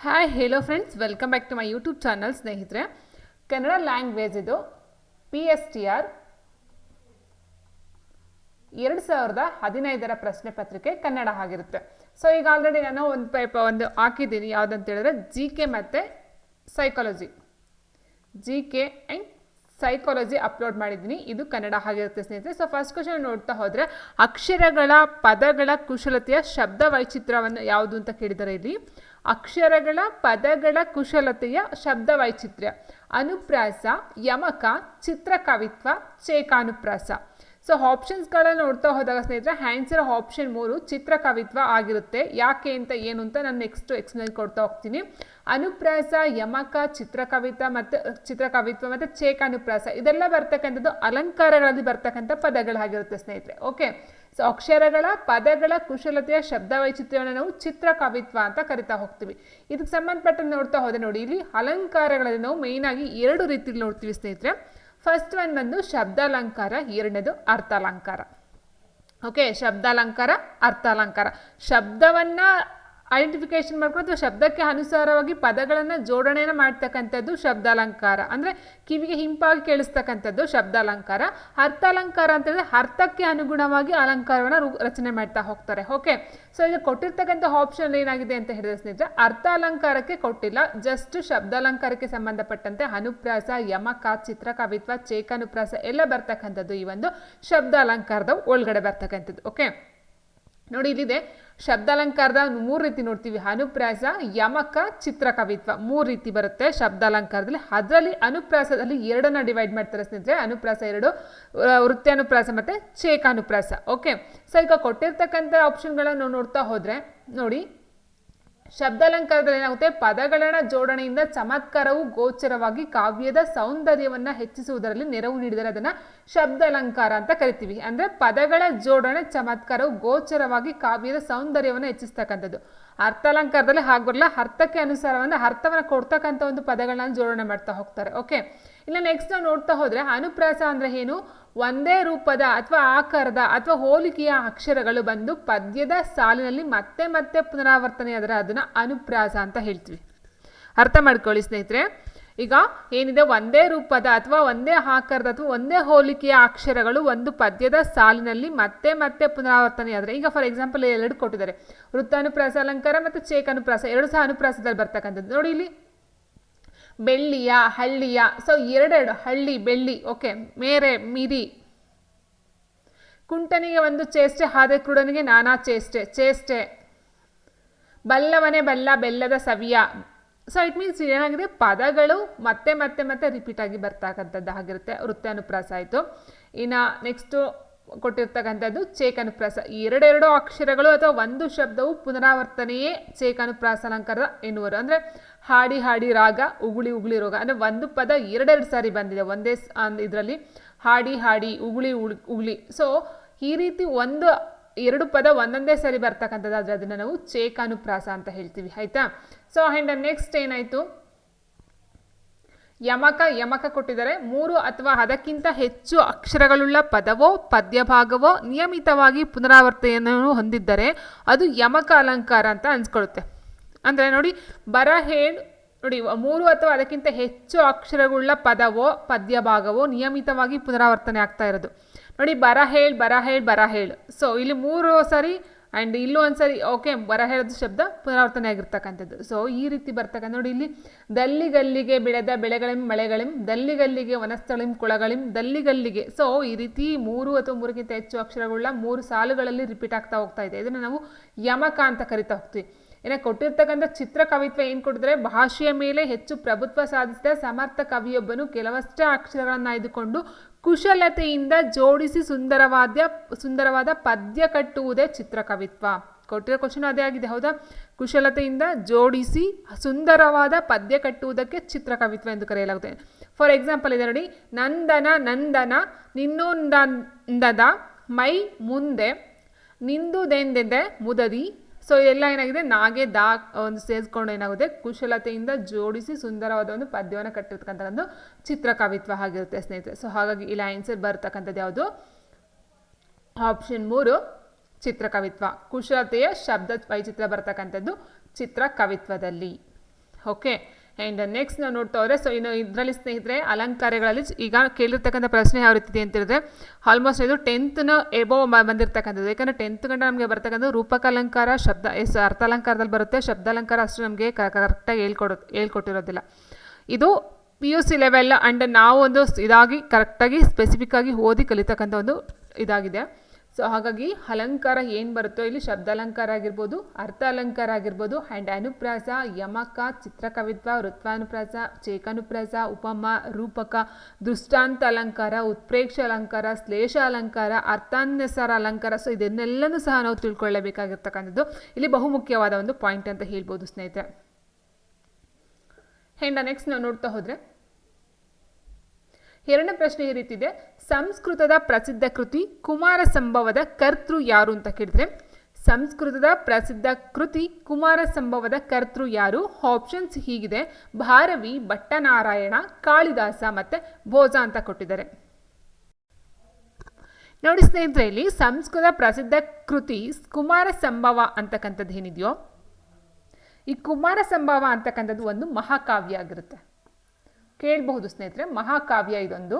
Hi hello friends welcome back to my YouTube channel ಸ್ನೇಹಿತರೆ Kannada language ಇದು P S T R ಎರಡು ಸಾವಿರದ ಹದಿನೈದರ ಪ್ರಶ್ನೆ ಪತ್ರಿಕೆ ಕನ್ನಡ ಆಗಿರುತ್ತೆ. ಸೊ ಈಗ ಆಲ್ರೆಡಿ ನಾನು ಒಂದು ಪೇಪ ಒಂದು ಹಾಕಿದ್ದೀನಿ. ಯಾವುದಂತ ಹೇಳಿದ್ರೆ ಜಿ ಕೆ ಮತ್ತು psychology G K and psychology upload ಮಾಡಿದ್ದೀನಿ. ಇದು ಕನ್ನಡ ಆಗಿರುತ್ತೆ ಸ್ನೇಹಿತರೆ. ಸೊ ಫಸ್ಟ್ ಕ್ವಶನ್ ನೋಡ್ತಾ ಹೋದರೆ ಅಕ್ಷರಗಳ ಪದಗಳ ಕುಶಲತೆಯ ಶಬ್ದ ವೈಚಿತ್ರವನ್ನು ಯಾವುದು ಅಂತ ಕೇಳಿದ್ದಾರೆ ಇಲ್ಲಿ. ಅಕ್ಷರಗಳ ಪದಗಳ ಕುಶಲತೆಯ ಶಬ್ದ ವೈಚಿತ್ರ್ಯ ಅನುಪ್ರಾಸ, ಯಮಕ, ಚಿತ್ರಕವಿತ್ವ, ಚೇಕಾನುಪ್ರಾಸ. ಸೊ ಆಪ್ಷನ್ಸ್ಗಳನ್ನು ನೋಡ್ತಾ ಹೋದಾಗ ಸ್ನೇಹಿತರೆ ಆನ್ಸರ್ ಆಪ್ಷನ್ ಮೂರು ಚಿತ್ರಕವಿತ್ವ ಆಗಿರುತ್ತೆ. ಯಾಕೆ ಅಂತ ಏನು ಅಂತ ನಾನು ನೆಕ್ಸ್ಟ್ ಎಕ್ಸ್ಪ್ಲೇನ್ ಕೊಡ್ತಾ ಹೋಗ್ತೀನಿ. ಅನುಪ್ರಾಸ, ಯಮಕ ಚಿತ್ರಕವಿತ ಮತ್ತು, ಚಿತ್ರಕವಿತ್ವ ಮತ್ತು ಚೇಕಾನುಪ್ರಾಸ. ಇದೆಲ್ಲ ಬರ್ತಕ್ಕಂಥದ್ದು ಅಲಂಕಾರಗಳಲ್ಲಿ ಬರ್ತಕ್ಕಂಥ ಪದಗಳಾಗಿರುತ್ತೆ ಸ್ನೇಹಿತರೆ. ಓಕೆ ಅಕ್ಷರಗಳ, ಪದಗಳ ಕುಶಲತೆಯ ಶಬ್ದ ವೈಚಿತ್ರ್ಯವನ್ನು ನಾವು ಚಿತ್ರಕವಿತ್ವ ಅಂತ ಕರಿತಾ ಹೋಗ್ತೀವಿ. ಇದಕ್ಕೆ ಸಂಬಂಧಪಟ್ಟ ನೋಡ್ತಾ ಹೋದೆ ನೋಡಿ, ಇಲ್ಲಿ ಅಲಂಕಾರಗಳಲ್ಲಿ ನಾವು ಮೈನ್ ಆಗಿ ಎರಡು ರೀತಿಲಿ ನೋಡ್ತೀವಿ ಸ್ನೇಹಿತರೆ. ಫಸ್ಟ್ ಒನ್ ಬಂದು ಶಬ್ದಾಲಂಕಾರ, ಎರಡನೇದು ಅರ್ಥಾಲಂಕಾರ. ಓಕೆ ಶಬ್ದಾಲಂಕಾರ, ಅರ್ಥಾಲಂಕಾರ. ಶಬ್ದವನ್ನ ಐಡೆಂಟಿಫಿಕೇಶನ್ ಅಥವಾ ಶಬ್ದಕ್ಕೆ ಅನುಸಾರವಾಗಿ ಪದಗಳನ್ನು ಜೋಡಣೆಯನ್ನು ಮಾಡ್ತಕ್ಕಂಥದ್ದು ಶಬ್ದಾಲಂಕಾರ. ಅಂದರೆ ಕಿವಿಗೆ ಹಿಂಪಾಗಿ ಕೇಳಿಸ್ತಕ್ಕಂಥದ್ದು ಶಬ್ದಾಲಂಕಾರ. ಅರ್ಥಾಲಂಕಾರ ಅಂತಂದರೆ ಅರ್ಥಕ್ಕೆ ಅನುಗುಣವಾಗಿ ಅಲಂಕಾರವನ್ನು ರಚನೆ ಮಾಡ್ತಾ ಹೋಗ್ತಾರೆ. ಓಕೆ ಸೊ ಇದು ಕೊಟ್ಟಿರ್ತಕ್ಕಂಥ ಆಪ್ಷನ್ ಏನಾಗಿದೆ ಅಂತ ಹೇಳಿದ್ರೆ ಸ್ನೇಹಿತರೆ, ಅರ್ಥಾಲಂಕಾರಕ್ಕೆ ಕೊಟ್ಟಿಲ್ಲ ಜಸ್ಟ್ ಶಬ್ದಾಲಂಕಾರಕ್ಕೆ ಸಂಬಂಧಪಟ್ಟಂತೆ ಅನುಪ್ರಾಸ ಯಮಕ ಚಿತ್ರಕವಿತ್ವ ಚೇಕಾನುಪ್ರಾಸ ಎಲ್ಲ ಬರ್ತಕ್ಕಂಥದ್ದು ಈ ಒಂದು ಶಬ್ದಾಲಂಕಾರದ ಒಳಗಡೆ ಬರ್ತಕ್ಕಂಥದ್ದು. ಓಕೆ ನೋಡಿ ಇಲ್ಲಿದೆ. ಶಬ್ದಾಲಂಕಾರದ ಮೂರು ರೀತಿ ನೋಡ್ತೀವಿ. ಅನುಪ್ರಾಸ, ಯಮಕ, ಚಿತ್ರಕವಿತ್ವ. ಮೂರು ರೀತಿ ಬರುತ್ತೆ ಶಬ್ದಾಲಂಕಾರದಲ್ಲಿ. ಅದರಲ್ಲಿ ಅನುಪ್ರಾಸದಲ್ಲಿ ಎರಡನ್ನ ಡಿವೈಡ್ ಮಾಡ್ತಾರೆ ಸ್ನೇಹಿತರೆ. ಅನುಪ್ರಾಸ ಎರಡು ವೃತ್ತಾನುಪ್ರಾಸ ಮತ್ತು ಚೇಕಾನುಪ್ರಾಸ ಓಕೆ ಸೊ ಈಗ ಕೊಟ್ಟಿರ್ತಕ್ಕಂಥ ಆಪ್ಷನ್ಗಳನ್ನು ನೋಡ್ತಾ ಹೋದರೆ, ನೋಡಿ ಶಬ್ದಾಲಂಕಾರದಲ್ಲಿ ಏನಾಗುತ್ತೆ ಪದಗಳ ಜೋಡಣೆಯಿಂದ ಚಮತ್ಕಾರವು ಗೋಚರವಾಗಿ ಕಾವ್ಯದ ಸೌಂದರ್ಯವನ್ನು ಹೆಚ್ಚಿಸುವುದರಲ್ಲಿ ನೆರವು ನೀಡಿದರೆ ಅದನ್ನು ಶಬ್ದಾಲಂಕಾರ ಅಂತ ಕರಿತೀವಿ. ಅಂದರೆ ಪದಗಳ ಜೋಡಣೆ, ಚಮತ್ಕಾರವು ಗೋಚರವಾಗಿ ಕಾವ್ಯದ ಸೌಂದರ್ಯವನ್ನು ಹೆಚ್ಚಿಸ್ತಕ್ಕಂಥದ್ದು. ಅರ್ಥಾಲಂಕಾರದಲ್ಲಿ ಹಾಗೆ ಬರಲ್ಲ ಅರ್ಥಕ್ಕೆ ಅನುಸಾರವನ್ನು ಅರ್ಥವನ್ನು ಕೊಡ್ತಕ್ಕಂಥ ಒಂದು ಪದಗಳನ್ನ ಜೋಡಣೆ ಮಾಡ್ತಾ ಹೋಗ್ತಾರೆ, ಓಕೆ? ಇಲ್ಲ ನೆಕ್ಸ್ಟ್ ನಾವು ನೋಡ್ತಾ ಹೋದರೆ ಅನುಪ್ರಾಸ ಅಂದರೆ ಏನು? ಒಂದೇ ರೂಪದ ಅಥವಾ ಆಕಾರದ ಅಥವಾ ಹೋಲಿಕೆಯ ಅಕ್ಷರಗಳು ಬಂದು ಪದ್ಯದ ಸಾಲಿನಲ್ಲಿ ಮತ್ತೆ ಮತ್ತೆ ಪುನರಾವರ್ತನೆಯಾದರೆ ಅದನ್ನು ಅನುಪ್ರಾಸ ಅಂತ ಹೇಳ್ತೀವಿ. ಅರ್ಥ ಮಾಡ್ಕೊಳ್ಳಿ ಸ್ನೇಹಿತರೆ. ಈಗ ಏನಿದೆ? ಒಂದೇ ರೂಪದ ಅಥವಾ ಒಂದೇ ಆಕಾರದ ಅಥವಾ ಒಂದೇ ಹೋಲಿಕೆಯ ಅಕ್ಷರಗಳು ಒಂದು ಪದ್ಯದ ಸಾಲಿನಲ್ಲಿ ಮತ್ತೆ ಮತ್ತೆ ಪುನರಾವರ್ತನೆ ಆದರೆ, ಈಗ ಫಾರ್ ಎಕ್ಸಾಂಪಲ್ ಎರಡು ಕೊಟ್ಟಿದ್ದಾರೆ. ವೃತ್ತಾನುಪ್ರಾಸ, ಅಲಂಕಾರ ಮತ್ತು ಚೇಕಾನುಪ್ರಾಸ. ಎರಡು ಸಹ ಅನುಪ್ರಾಸದಲ್ಲಿ ಬರ್ತಕ್ಕಂಥದ್ದು. ನೋಡಿ ಇಲ್ಲಿ. ಬೆಳ್ಳಿಯ, ಹಳ್ಳಿಯ. ಸೊ ಎರಡೆರಡು. ಹಳ್ಳಿ, ಬೆಳ್ಳಿ. ಓಕೆ ಮೇರೆ, ಮಿರಿ. ಕುಂಟನಿಗೆ ಒಂದು ಚೇಷ್ಟೆ, ಹಾದೆ ಕ್ರೂಡನಿಗೆ ನಾನಾ ಚೇಷ್ಟೆ. ಚೇಷ್ಟೆ. ಬಲ್ಲವನೇ ಬಲ್ಲ, ಬೆಲ್ಲದ ಸವಿಯ. ಸೊ ಇಟ್ ಮೀನ್ಸ್ ಏನಾಗಿದೆ? ಪದಗಳು ಮತ್ತೆ ಮತ್ತೆ ಮತ್ತೆ ರಿಪೀಟ್ ಆಗಿ ಬರ್ತಕ್ಕಂಥದ್ದು ಆಗಿರುತ್ತೆ ವೃತ್ತಾನುಪ್ರಾಸ ಆಯಿತು ಇನ್ನು ನೆಕ್ಸ್ಟು ಕೊಟ್ಟಿರ್ತಕ್ಕಂಥದ್ದು ಚೇಕನುಪ್ರಾಸ. ಎರಡೆರಡು ಅಕ್ಷರಗಳು ಅಥವಾ ಒಂದು ಶಬ್ದವು ಪುನರಾವರ್ತನೆಯೇ ಚೇಕನುಪ್ರಾಸ ಅಲಂಕಾರ ಎನ್ನುವರು. ಅಂದರೆ ಹಾಡಿ ಹಾಡಿ ರಾಗ, ಉಗುಳಿ ಉಗುಳಿ ರೋಗ. ಅಂದರೆ ಒಂದು ಪದ ಎರಡೆರಡು ಸಾರಿ ಬಂದಿದೆ ಒಂದೇ ಇದರಲ್ಲಿ. ಹಾಡಿ ಹಾಡಿ, ಉಗುಳಿ ಉಗುಳಿ. ಸೊ ಈ ರೀತಿ ಒಂದು, ಎರಡು ಪದ ಒಂದೊಂದೇ ಸರಿ ಬರ್ತಕ್ಕಂಥದ್ದು ಆದರೆ ಅದನ್ನು ನಾವು ಚೇಕಾನುಪ್ರಾಸ ಅಂತ ಹೇಳ್ತೀವಿ. ಆಯಿತಾ? ಸೊ ಆ್ಯಂಡ್ ನೆಕ್ಸ್ಟ್ ಏನಾಯಿತು? ಯಮಕ ಯಮಕ ಕೊಟ್ಟಿದ್ದಾರೆ. ಮೂರು ಅಥವಾ ಅದಕ್ಕಿಂತ ಹೆಚ್ಚು ಅಕ್ಷರಗಳುಳ್ಳ ಪದವೋ, ಪದ್ಯಭಾಗವೋ ನಿಯಮಿತವಾಗಿ ಪುನರಾವರ್ತನೆಯನ್ನು ಹೊಂದಿದ್ದರೆ ಅದು ಯಮಕ ಅಲಂಕಾರ ಅಂತ ಅನ್ಸ್ಕೊಳ್ಳುತ್ತೆ ಅಂದರೆ ನೋಡಿ, ಬರ ಹೇಳು ನೋಡಿ, ಮೂರು ಅಥವಾ ಅದಕ್ಕಿಂತ ಹೆಚ್ಚು ಅಕ್ಷರಗಳುಳ್ಳ ಪದವೋ, ಪದ್ಯಭಾಗವೋ ನಿಯಮಿತವಾಗಿ ಪುನರಾವರ್ತನೆ ಆಗ್ತಾ ಇರೋದು. ನೋಡಿ, ಬರ ಹೇಳು ಬರ ಹೇಳು ಬರ ಹೇಳು ಸೊ ಇಲ್ಲಿ ಮೂರು ಸರಿ ಆ್ಯಂಡ್ ಇಲ್ಲೂ ಒಂದ್ಸರಿ ಓಕೆ ಬರ ಹೇಳೋದು ಶಬ್ದ ಪುನರಾವರ್ತನೆ ಆಗಿರ್ತಕ್ಕಂಥದ್ದು. ಸೊ ಈ ರೀತಿ ಬರ್ತಕ್ಕಂಥ ನೋಡಿ ಇಲ್ಲಿ, ದಲ್ಲಿಗಲ್ಲಿಗೆ ಬೆಳೆದ ಬೆಳೆಗಳಿಂ, ಮಳೆಗಳಿಂ, ದಲ್ಲಿಗಲ್ಲಿಗೆ ವನಸ್ಥಳಿಂ, ಕುಳಗಳಿಂ, ದಲ್ಲಿಗಲ್ಲಿಗೆ. ಸೊ ಈ ರೀತಿ ಮೂರು ಅಥವಾ ಮೂರಕ್ಕಿಂತ ಹೆಚ್ಚು ಅಕ್ಷರಗಳ ಮೂರು ಸಾಲುಗಳಲ್ಲಿ ರಿಪೀಟ್ ಆಗ್ತಾ ಹೋಗ್ತಾ ಇದೆ. ಇದನ್ನು ನಾವು ಯಮಕ ಅಂತ ಕರಿತಾ ಹೋಗ್ತೀವಿ. ಏನೋ ಕೊಟ್ಟಿರ್ತಕ್ಕಂಥ ಚಿತ್ರಕವಿತ್ವ ಏನು ಕೊಟ್ಟಿದ್ರೆ, ಭಾಷೆಯ ಮೇಲೆ ಹೆಚ್ಚು ಪ್ರಭುತ್ವ ಸಾಧಿಸಿದ ಸಮರ್ಥ ಕವಿಯೊಬ್ಬನು ಕೆಲವಷ್ಟೇ ಅಕ್ಷರಗಳನ್ನು ಆಯ್ದುಕೊಂಡು ಕುಶಲತೆಯಿಂದ ಜೋಡಿಸಿ ಸುಂದರವಾದ ಸುಂದರವಾದ ಪದ್ಯ ಕಟ್ಟುವುದೇ ಚಿತ್ರಕವಿತ್ವ. ಕೊಟ್ಟಿರೋ ಕ್ವಶನ್ ಅದೇ ಆಗಿದೆ, ಹೌದಾ? ಕುಶಲತೆಯಿಂದ ಜೋಡಿಸಿ ಸುಂದರವಾದ ಪದ್ಯ ಕಟ್ಟುವುದಕ್ಕೆ ಚಿತ್ರಕವಿತ್ವ ಎಂದು ಕರೆಯಲಾಗುತ್ತದೆ ಫಾರ್ ಎಕ್ಸಾಂಪಲ್ ಇದೆ ನೋಡಿ, ನಂದನ ನಂದನ ನಿನ್ನೊಂದದ ಮೈ ಮುಂದೆ, ನಿಂದುದೆಂದೆದೆ, ಮುದದಿ ಸೊ ಎಲ್ಲ ಏನಾಗಿದೆ? ನಾಗೆ, ದಾ ಒಂದು ಸೇರಿಸ್ಕೊಂಡು ಏನಾಗುತ್ತೆ? ಕುಶಲತೆಯಿಂದ ಜೋಡಿಸಿ ಸುಂದರವಾದ ಒಂದು ಪದ್ಯವನ್ನು ಕಟ್ಟಿರ್ತಕ್ಕಂಥ ಒಂದು ಚಿತ್ರಕವಿತ್ವ ಆಗಿರುತ್ತೆ ಸ್ನೇಹಿತರೆ. ಸೊ ಹಾಗಾಗಿ ಇಲ್ಲಿ ಆನ್ಸರ್ ಬರ್ತಕ್ಕಂಥದ್ದು ಯಾವುದು? ಆಪ್ಷನ್ ಮೂರು, ಚಿತ್ರಕವಿತ್ವ. ಕುಶಲತೆಯ ಶಬ್ದ ವೈಚಿತ್ರ ಬರ್ತಕ್ಕಂಥದ್ದು ಚಿತ್ರಕವಿತ್ವದಲ್ಲಿ. ಓಕೆ ಆ್ಯಂಡ್ ನೆಕ್ಸ್ಟ್ ನಾವು ನೋಡ್ತಾ ಹೋದರೆ ಸೊ ಇನ್ನು ಇದರಲ್ಲಿ ಸ್ನೇಹಿತರೆ, ಅಲಂಕಾರಗಳಲ್ಲಿ ಈಗ ಕೇಳಿರ್ತಕ್ಕಂಥ ಪ್ರಶ್ನೆ ಯಾವ ರೀತಿ ಇದೆ ಅಂತ ಹೇಳಿದ್ರೆ ಆಲ್ಮೋಸ್ಟ್ ಇದು ಟೆಂತ್ನ ಎಬೋ ಬಂದಿರತಕ್ಕಂಥದ್ದು. ಯಾಕಂದರೆ ಟೆಂತ್ ಗಂಟ ನಮಗೆ ಬರ್ತಕ್ಕಂಥ ರೂಪಕಾಲಂಕಾರ ಶಬ್ದ ಎಸ್ ಅರ್ಥಾಲಂಕಾರದಲ್ಲಿ ಬರುತ್ತೆ. ಶಬ್ದಾಲಂಕಾರ ಅಷ್ಟು ನಮಗೆ ಕರೆಕ್ಟಾಗಿ ಹೇಳ್ಕೊಡೋ, ಹೇಳ್ಕೊಟ್ಟಿರೋದಿಲ್ಲ. ಇದು P U C level and ನಾವೊಂದು ಇದಾಗಿ ಕರೆಕ್ಟಾಗಿ ಸ್ಪೆಸಿಫಿಕ್ಕಾಗಿ ಓದಿ ಕಲಿತಕ್ಕಂಥ ಒಂದು ಇದಾಗಿದೆ. ಸೊ ಹಾಗಾಗಿ ಅಲಂಕಾರ ಏನು ಬರುತ್ತೋ, ಇಲ್ಲಿ ಶಬ್ದಾಲಂಕಾರ ಆಗಿರ್ಬೋದು ಅರ್ಥ ಅಲಂಕಾರ ಆಗಿರ್ಬೋದು ಆ್ಯಂಡ್ ಅನುಪ್ರಾಸ, ಯಮಕ, ಚಿತ್ರಕವಿತ್ವ, ವೃತ್ವಾನುಪ್ರಾಸ, ಚೇಕಾನುಪ್ರಾಸ, ಉಪಮ, ರೂಪಕ, ದೃಷ್ಟಾಂತ ಅಲಂಕಾರ, ಉತ್ಪ್ರೇಕ್ಷ ಅಲಂಕಾರ, ಶ್ಲೇಷ ಅಲಂಕಾರ, ಅರ್ಥಾನ್ಯಸಾರ ಅಲಂಕಾರ. ಸೊ ಇದನ್ನೆಲ್ಲನೂ ಸಹ ನಾವು ತಿಳ್ಕೊಳ್ಳಬೇಕಾಗಿರ್ತಕ್ಕಂಥದ್ದು. ಇಲ್ಲಿ ಬಹುಮುಖ್ಯವಾದ ಒಂದು ಪಾಯಿಂಟ್ ಅಂತ ಹೇಳ್ಬೋದು ಸ್ನೇಹಿತರೆ. ಹೆಂಡ ನೆಕ್ಸ್ಟ್ ನಾವು ನೋಡ್ತಾ ಹೋದರೆ, ಎರಡನೇ ಪ್ರಶ್ನೆ ಈ ರೀತಿ ಇದೆ. ಸಂಸ್ಕೃತದ ಪ್ರಸಿದ್ಧ ಕೃತಿ ಕುಮಾರ ಸಂಭವದ ಕರ್ತೃ ಯಾರು ಅಂತ ಕೇಳಿದ್ರೆ, ಸಂಸ್ಕೃತದ ಪ್ರಸಿದ್ಧ ಕೃತಿ ಕುಮಾರ ಸಂಭವದ ಕರ್ತೃ ಯಾರು? ಆಪ್ಷನ್ಸ್ ಹೀಗಿದೆ. ಭಾರವಿ, ಭಟ್ಟನಾರಾಯಣ, ಕಾಳಿದಾಸ ಮತ್ತೆ ಭೋಜ ಅಂತ ಕೊಟ್ಟಿದ್ದಾರೆ. ನೋಡಿ ಸ್ನೇಹಿತರೆ, ಇಲ್ಲಿ ಸಂಸ್ಕೃತ ಪ್ರಸಿದ್ಧ ಕೃತಿ ಕುಮಾರ ಸಂಭವ ಅಂತಕ್ಕಂಥದ್ದು ಏನಿದೆಯೋ, ಈ ಕುಮಾರ ಸಂಭವ ಅಂತಕ್ಕಂಥದ್ದು ಒಂದು ಮಹಾಕಾವ್ಯ ಆಗಿರುತ್ತೆ. ಕೇಳಬಹುದು ಸ್ನೇಹಿತರೆ, ಮಹಾಕಾವ್ಯ ಇದೊಂದು.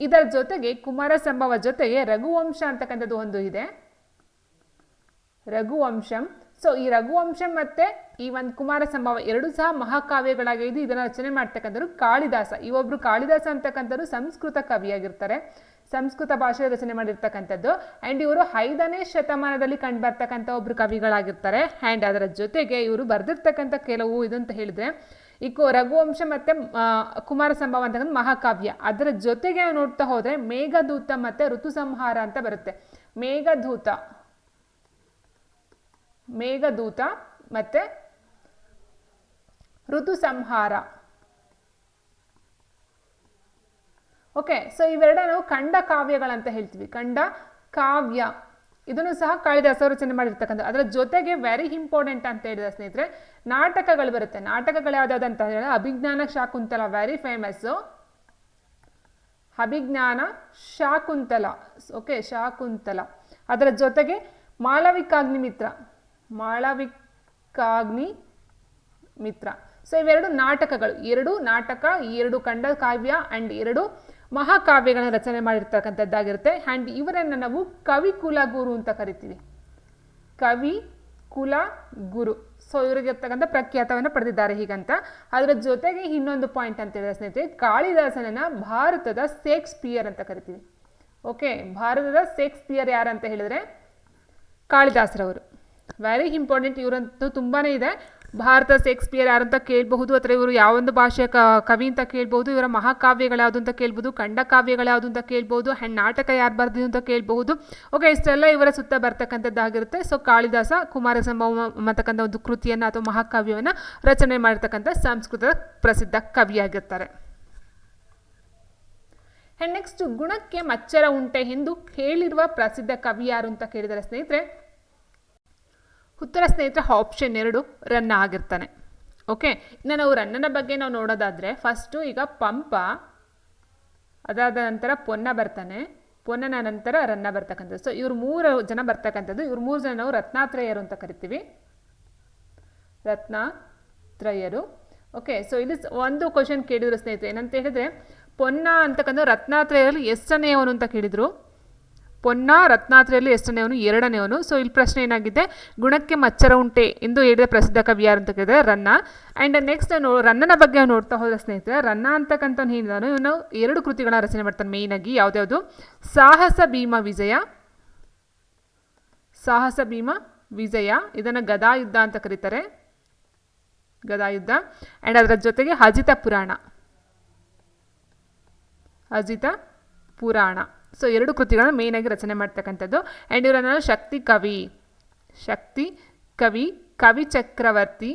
ಇದರ ಜೊತೆಗೆ ಕುಮಾರ ಸಂಭವ ಜೊತೆಗೆ ರಘುವಂಶ ಅಂತಕ್ಕಂಥದ್ದು ಒಂದು ಇದೆ. ರಘುವಂಶಂ. ಸೊ ಈ ರಘುವಂಶಂ ಮತ್ತೆ ಈ ಒಂದು ಕುಮಾರ ಸಂಭವ ಎರಡು ಸಹ ಮಹಾಕಾವ್ಯಗಳಾಗಿದ್ದು ಇದನ್ನು ರಚನೆ ಮಾಡ್ತಕ್ಕಂಥವ್ರು ಕಾಳಿದಾಸ. ಈ ಒಬ್ರು ಕಾಳಿದಾಸ ಅಂತಕ್ಕಂಥವ್ರು ಸಂಸ್ಕೃತ ಕವಿಯಾಗಿರ್ತಾರೆ. ಸಂಸ್ಕೃತ ಭಾಷೆ ರಚನೆ ಮಾಡಿರ್ತಕ್ಕಂಥದ್ದು. ಆ್ಯಂಡ್ ಇವರು ಐದನೇ ಶತಮಾನದಲ್ಲಿ ಕಂಡು ಬರ್ತಕ್ಕಂಥ ಒಬ್ರು ಕವಿಗಳಾಗಿರ್ತಾರೆ. ಆ್ಯಂಡ್ ಅದರ ಜೊತೆಗೆ ಇವರು ಬರೆದಿರ್ತಕ್ಕಂಥ ಕೆಲವು ಇದಂತ ಹೇಳಿದ್ರೆ ಈ ಕೋ ರಘುವಂಶ ಮತ್ತೆ ಕುಮಾರ ಸಂಭವ ಅಂತಕ್ಕಂಥ ಮಹಾಕಾವ್ಯ. ಅದರ ಜೊತೆಗೆ ನೋಡ್ತಾ ಹೋದರೆ ಮೇಘದೂತ ಮತ್ತೆ ಋತು ಸಂಹಾರ ಅಂತ ಬರುತ್ತೆ. ಮೇಘದೂತ ಮೇಘದೂತ ಮತ್ತೆ ಋತು ಸಂಹಾರ ಓಕೆ ಸೊ ಇವೆರಡ ನಾವು ಖಂಡ ಕಾವ್ಯಗಳಂತ ಹೇಳ್ತೀವಿ. ಖಂಡ ಕಾವ್ಯ. ಇದನ್ನು ಸಹ ಕಾಳಿದಾಸ ರಚನೆ ಮಾಡಿರ್ತಕ್ಕಂಥ, ಅದರ ಜೊತೆಗೆ ವೆರಿ ಇಂಪಾರ್ಟೆಂಟ್ ಅಂತ ಹೇಳಿದ ಸ್ನೇಹಿತರೆ, ನಾಟಕಗಳು ಬರುತ್ತೆ. ನಾಟಕಗಳು ಯಾವ್ದಾವ್ದು ಅಂತ ಹೇಳಿದ್ರೆ, Abhijnana Shakuntala very famous Abhijnana Shakuntala. Okay Shakuntala. ಅದರ ಜೊತೆಗೆ ಮಾಳವಿಕಾಗ್ನಿ ಮಿತ್ರ ಮಾಳವಿಕಾಗ್ನಿ ಮಿತ್ರ ಸೊ ಇವೆರಡು ನಾಟಕಗಳು. ಎರಡು ನಾಟಕ, ಎರಡು ಖಂಡ ಕಾವ್ಯ ಆ್ಯಂಡ್ ಎರಡು ಮಹಾಕಾವ್ಯಗಳನ್ನ ರಚನೆ ಮಾಡಿರ್ತಕ್ಕಂಥದ್ದಾಗಿರುತ್ತೆ. ಆ್ಯಂಡ್ ಇವರನ್ನು ನಾವು ಕವಿ ಕುಲಗುರು ಅಂತ ಕರಿತೀವಿ. ಕವಿ ಕುಲ ಗುರು. ಸೊ ಇವರಿಗೆ ಇರ್ತಕ್ಕಂಥ ಪ್ರಖ್ಯಾತವನ್ನು ಪಡೆದಿದ್ದಾರೆ ಹೀಗಂತ. ಅದರ ಜೊತೆಗೆ ಇನ್ನೊಂದು ಪಾಯಿಂಟ್ ಅಂತ ಹೇಳಿದ್ರೆ, ಸ್ನೇಹಿತರೆ, ಕಾಳಿದಾಸನನ್ನ ಭಾರತದ ಶೇಕ್ಸ್ಪಿಯರ್ ಅಂತ ಕರಿತೀವಿ. ಓಕೆ ಭಾರತದ ಶೇಕ್ಸ್ಪಿಯರ್ ಅಂತ ಹೇಳಿದ್ರೆ ಕಾಳಿದಾಸರವರು. ವೆರಿ ಇಂಪಾರ್ಟೆಂಟ್ ಇವರಂತೂ ತುಂಬಾ ಇದೆ. ಭಾರತ ಶೇಕ್ಸ್ಪಿಯರ್ ಯಾರಂತ ಕೇಳಬಹುದು, ಅಥವಾ ಇವರು ಯಾವೊಂದು ಭಾಷೆಯ ಕವಿ ಅಂತ ಕೇಳಬಹುದು, ಇವರ ಮಹಾಕಾವ್ಯಗಳು ಯಾವುದು ಅಂತ ಕೇಳ್ಬೋದು ಖಂಡ ಕಾವ್ಯಗಳು ಯಾವುದು ಅಂತ ಕೇಳ್ಬೋದು ಆ್ಯಂಡ್ ನಾಟಕ ಯಾರು ಬರೆದಿದ್ದು ಅಂತ ಕೇಳಬಹುದು. ಓಕೆ ಇಷ್ಟೆಲ್ಲ ಇವರ ಸುತ್ತ ಬರ್ತಕ್ಕಂಥದ್ದಾಗಿರುತ್ತೆ. ಸೊ ಕಾಳಿದಾಸ ಕುಮಾರಸಂಭವ ಅಂತಕ್ಕಂಥ ಒಂದು ಕೃತಿಯನ್ನು ಅಥವಾ ಮಹಾಕಾವ್ಯವನ್ನು ರಚನೆ ಮಾಡಿರ್ತಕ್ಕಂಥ ಸಂಸ್ಕೃತದ ಪ್ರಸಿದ್ಧ ಕವಿಯಾಗಿರ್ತಾರೆ. ನೆಕ್ಸ್ಟ್ ಗುಣಕ್ಕೆ ಮಚ್ಚರ ಉಂಟೆ ಎಂದು ಹೇಳಿರುವ ಪ್ರಸಿದ್ಧ ಕವಿ ಯಾರು ಅಂತ ಕೇಳಿದರೆ, ಸ್ನೇಹಿತರೆ ಉತ್ತರ ಸ್ನೇಹಿತರೆ ಆಪ್ಷನ್ ಎರಡು ರನ್ ಆಗಿರ್ತಾನೆ. ಓಕೆ ಇನ್ನು ನಾವು ರನ್ನನ ಬಗ್ಗೆ ನಾವು ನೋಡೋದಾದರೆ ಫಸ್ಟು ಈಗ ಪಂಪ ಅದಾದ ನಂತರ ಪೊನ್ನ ಬರ್ತಾನೆ. ಪೊನ್ನನ ನಂತರ ರನ್ನ ಬರ್ತಕ್ಕಂಥದ್ದು. ಸೊ ಇವ್ರು ಮೂರು ಜನ ಬರ್ತಕ್ಕಂಥದ್ದು. ಇವ್ರು ಮೂರು ಜನ ನಾವು ರತ್ನಾತ್ರಯರು ಅಂತ ಕರಿತೀವಿ. ರತ್ನಾತ್ರಯರು. ಓಕೆ ಸೊ ಇಲ್ಲಿ ಒಂದು ಕ್ವಶನ್ ಕೇಳಿದ್ರು ಸ್ನೇಹಿತರೆ. ಏನಂತ ಹೇಳಿದ್ರೆ, ಪೊನ್ನ ಅಂತಕ್ಕಂಥ ರತ್ನಾತ್ರಯರಲ್ಲಿ ಎಷ್ಟನೆಯವನು ಅಂತ ಕೇಳಿದರು? ಪೊನ್ನ, ರತ್ನಾತ್ರಿಯಲ್ಲಿ ಎಷ್ಟನೇವನು ಎರಡನೇವನು ಸೊ ಇಲ್ಲಿ ಪ್ರಶ್ನೆ ಏನಾಗಿದೆ? ಗುಣಕ್ಕೆ ಮಚ್ಚರ ಉಂಟೆ ಎಂದು ಹೇಳಿದ ಪ್ರಸಿದ್ಧ ಕವಿ ಯಾರು ಅಂತ ಕೇಳಿದ್ರೆ ರನ್ನ. ಆ್ಯಂಡ್ ನೆಕ್ಸ್ಟ್ ನೋ, ರನ್ನನ ಬಗ್ಗೆ ನೋಡ್ತಾ ಹೋದ ಸ್ನೇಹಿತರೆ, ರನ್ನ ಅಂತಕ್ಕಂಥ ಹೇಳಿದಾನು. ಇವನು ಎರಡು ಕೃತಿಗಳನ್ನ ರಚನೆ ಮಾಡ್ತಾನೆ ಮೇಯ್ನಾಗಿ ಯಾವುದ್ಯಾವುದು? ಸಾಹಸ, ಭೀಮ, ವಿಜಯ. ಸಾಹಸ, ಭೀಮ, ವಿಜಯ. ಇದನ್ನು ಗದಾಯುದ್ಧ ಅಂತ ಕರೀತಾರೆ. ಗದಾಯುದ್ಧ. ಆ್ಯಂಡ್ ಅದರ ಜೊತೆಗೆ ಅಜಿತ ಪುರಾಣ. ಅಜಿತ ಪುರಾಣ. ಸೊ ಎರಡು ಕೃತಿಗಳನ್ನು ಆಗಿ ರಚನೆ ಮಾಡ್ತಕ್ಕಂಥದ್ದು. ಆ್ಯಂಡ್ ಇವರನ್ನು ಶಕ್ತಿ ಕವಿ. ಶಕ್ತಿ ಕವಿ ಕವಿ ಚಕ್ರವರ್ತಿ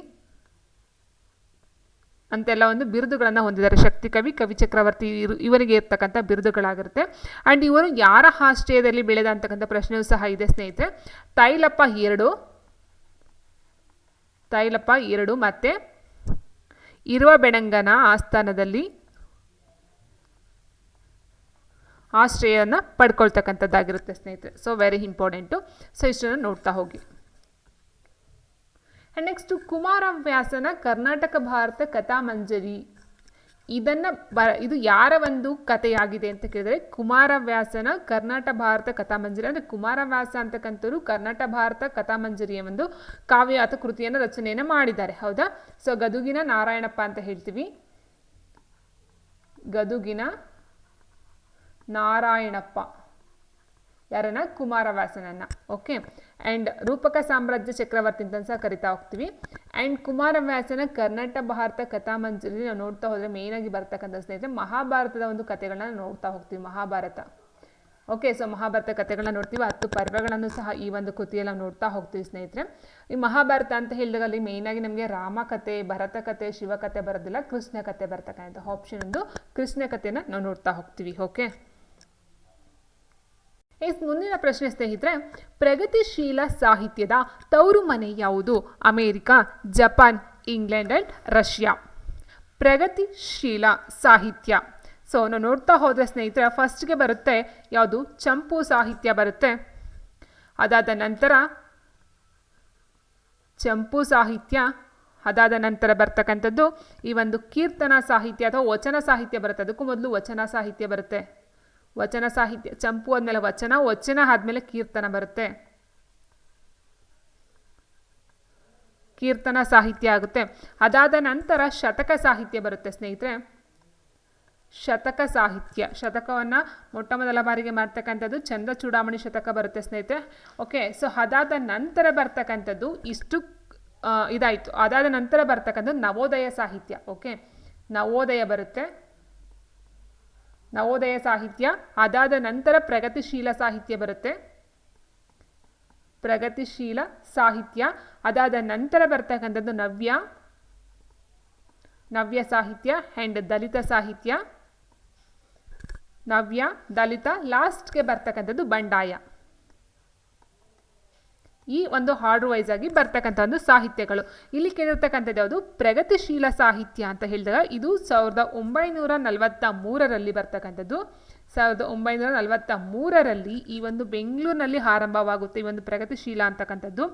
ಅಂತೆಲ್ಲ ಒಂದು ಬಿರುದುಗಳನ್ನು ಹೊಂದಿದ್ದಾರೆ. ಶಕ್ತಿ ಕವಿ ಕವಿ ಚಕ್ರವರ್ತಿ ಇರು ಇವರಿಗೆ ಇರ್ತಕ್ಕಂಥ ಬಿರುದುಗಳಾಗಿರುತ್ತೆ. ಆ್ಯಂಡ್ ಇವರು ಯಾರ ಆಶ್ರಯದಲ್ಲಿ ಬೆಳೆದ ಅಂತಕ್ಕಂಥ ಪ್ರಶ್ನೆಯೂ ಸಹ ಇದೆ, ಸ್ನೇಹಿತರೆ. ತೈಲಪ್ಪ ಎರಡು ತೈಲಪ್ಪ ಎರಡು ಮತ್ತು ಇರುವ ಬೆಣಂಗನ ಆಸ್ಥಾನದಲ್ಲಿ ಆಶ್ರಯವನ್ನು ಪಡ್ಕೊಳ್ತಕ್ಕಂಥದ್ದಾಗಿರುತ್ತೆ, ಸ್ನೇಹಿತರೆ. ಸೊ ವೆರಿ ಇಂಪಾರ್ಟೆಂಟು ಸೊ ಇಷ್ಟನ್ನು ನೋಡ್ತಾ ಹೋಗಿ. ನೆಕ್ಸ್ಟು ಕುಮಾರ ಕುಮಾರವ್ಯಾಸನ ಕರ್ನಾಟಕ ಭಾರತ ಕಥಾಮಂಜರಿ ಇದನ್ನು ಬ, ಇದು ಯಾರ ಒಂದು ಕಥೆಯಾಗಿದೆ ಅಂತ ಕೇಳಿದರೆ, ಕುಮಾರವ್ಯಾಸನ ಕರ್ನಾಟಕ ಭಾರತ ಕಥಾಮಂಜರಿ ಅಂದರೆ ಕುಮಾರವ್ಯಾಸ ಅಂತಕ್ಕಂಥವ್ರು ಕರ್ನಾಟಕ ಭಾರತ ಕಥಾಮಂಜರಿಯ ಒಂದು ಕಾವ್ಯ ಅಥವಾ ಕೃತಿಯನ್ನು ರಚನೆಯನ್ನು ಮಾಡಿದ್ದಾರೆ. ಹೌದಾ? ಸೊ ಗದುಗಿನ ನಾರಾಯಣಪ್ಪ ಅಂತ ಹೇಳ್ತೀವಿ. ಗದುಗಿನ ನಾರಾಯಣಪ್ಪ. ಯಾರನ್ನ? ಕುಮಾರವ್ಯಾಸನನ್ನ. ಓಕೆ ಆ್ಯಂಡ್ ರೂಪಕ ಸಾಮ್ರಾಜ್ಯ ಚಕ್ರವರ್ತಿ ಅಂತ ಸಹ ಕರಿತಾ ಹೋಗ್ತೀವಿ. ಆ್ಯಂಡ್ ಕುಮಾರವ್ಯಾಸನ ಕರ್ನಾಟಕ ಭಾರತ ಕಥಾಮಂಜರಿ ನಾವು ನೋಡ್ತಾ ಹೋದರೆ ಮೇಯ್ನಾಗಿ ಬರ್ತಕ್ಕಂಥ ಸ್ನೇಹಿತರೆ ಮಹಾಭಾರತದ ಒಂದು ಕಥೆಗಳನ್ನ ನೋಡ್ತಾ ಹೋಗ್ತೀವಿ, ಮಹಾಭಾರತ. ಓಕೆ ಸೊ ಮಹಾಭಾರತ ಕಥೆಗಳನ್ನ ನೋಡ್ತೀವಿ. ಹತ್ತು ಪರ್ವಗಳನ್ನು ಸಹ ಈ ಒಂದು ಕೃತಿಯಲ್ಲಿ ನೋಡ್ತಾ ಹೋಗ್ತೀವಿ ಸ್ನೇಹಿತರೆ. ಈ ಮಹಾಭಾರತ ಅಂತ ಹೇಳಿದಾಗ ಅಲ್ಲಿ ಮೇಯ್ನಾಗಿ ನಮಗೆ ರಾಮ ಕಥೆ ಭರತ ಕಥೆ ಶಿವಕಥೆ ಬರೋದಿಲ್ಲ, ಕೃಷ್ಣ ಕಥೆ ಬರ್ತಕ್ಕಂಥ ಆಪ್ಷನ್ ಒಂದು ಕೃಷ್ಣ ಕಥೆನ ನಾವು ನೋಡ್ತಾ ಹೋಗ್ತೀವಿ. ಓಕೆ ಎಸ್ ಮುಂದಿನ ಪ್ರಶ್ನೆ ಸ್ನೇಹಿತರೆ, ಪ್ರಗತಿಶೀಲ ಸಾಹಿತ್ಯದ ತವರು ಮನೆ ಯಾವುದು? America, Japan, England and Russia. ಪ್ರಗತಿಶೀಲ ಸಾಹಿತ್ಯ. ಸೊ ನಾವು ನೋಡ್ತಾ ಹೋದರೆ ಸ್ನೇಹಿತರೆ ಫಸ್ಟ್ಗೆ ಬರುತ್ತೆ ಯಾವುದು? ಚಂಪು ಸಾಹಿತ್ಯ ಬರುತ್ತೆ. ಅದಾದ ನಂತರ ಚಂಪು ಸಾಹಿತ್ಯ, ಅದಾದ ನಂತರ ಬರ್ತಕ್ಕಂಥದ್ದು ಈ ಒಂದು ಕೀರ್ತನ ಸಾಹಿತ್ಯ ಅಥವಾ ವಚನ ಸಾಹಿತ್ಯ ಬರುತ್ತೆ. ಅದಕ್ಕೂ ಮೊದಲು ವಚನ ಸಾಹಿತ್ಯ ಬರುತ್ತೆ. ವಚನ ಸಾಹಿತ್ಯ, ಚಂಪು ಆದಮೇಲೆ ವಚನ ವಚನ ಆದಮೇಲೆ ಕೀರ್ತನ ಬರುತ್ತೆ. ಕೀರ್ತನ ಸಾಹಿತ್ಯ ಆಗುತ್ತೆ. ಅದಾದ ನಂತರ ಶತಕ ಸಾಹಿತ್ಯ ಬರುತ್ತೆ ಸ್ನೇಹಿತರೆ. ಶತಕ ಸಾಹಿತ್ಯ. ಶತಕವನ್ನು ಮೊಟ್ಟ ಮೊದಲ ಬಾರಿಗೆ ಮಾಡ್ತಕ್ಕಂಥದ್ದು ಚಂದ ಚೂಡಾಮಣಿ ಶತಕ ಬರುತ್ತೆ ಸ್ನೇಹಿತರೆ. ಓಕೆ ಸೊ ಅದಾದ ನಂತರ ಬರ್ತಕ್ಕಂಥದ್ದು ಇಷ್ಟು ಇದಾಯಿತು. ಅದಾದ ನಂತರ ಬರ್ತಕ್ಕಂಥದ್ದು ನವೋದಯ ಸಾಹಿತ್ಯ. ಓಕೆ ನವೋದಯ ಬರುತ್ತೆ. ನವೋದಯ ಸಾಹಿತ್ಯ, ಅದಾದ ನಂತರ ಪ್ರಗತಿಶೀಲ ಸಾಹಿತ್ಯ ಬರುತ್ತೆ. ಪ್ರಗತಿಶೀಲ ಸಾಹಿತ್ಯ, ಅದಾದ ನಂತರ ಬರ್ತಕ್ಕಂಥದ್ದು ನವ್ಯ. ನವ್ಯ ಸಾಹಿತ್ಯ ಆ್ಯಂಡ್ ದಲಿತ ಸಾಹಿತ್ಯ. ನವ್ಯ, ದಲಿತ ಲಾಸ್ಟ್ಗೆ ಬರ್ತಕ್ಕಂಥದ್ದು ಬಂಡಾಯ. ಈ ಒಂದು ಹಾರ್ಡ್ ವೈಸ್ ಆಗಿ ಬರ್ತಕ್ಕಂಥ ಒಂದು ಸಾಹಿತ್ಯಗಳು. ಇಲ್ಲಿ ಕೇಳಿರ್ತಕ್ಕಂಥದ್ದು ಯಾವುದು? ಪ್ರಗತಿಶೀಲ ಸಾಹಿತ್ಯ ಅಂತ ಹೇಳಿದಾಗ ಇದು ಸಾವಿರದ ಒಂಬೈನೂರ ನಲವತ್ತ ಮೂರರಲ್ಲಿ ಬರ್ತಕ್ಕಂಥದ್ದು. ಸಾವಿರದ ಒಂಬೈನೂರ ನಲವತ್ತ ಮೂರರಲ್ಲಿ ಈ ಒಂದು ಬೆಂಗಳೂರಿನಲ್ಲಿ ಆರಂಭವಾಗುತ್ತೆ ಈ ಒಂದು ಪ್ರಗತಿಶೀಲ ಅಂತಕ್ಕಂಥದ್ದು.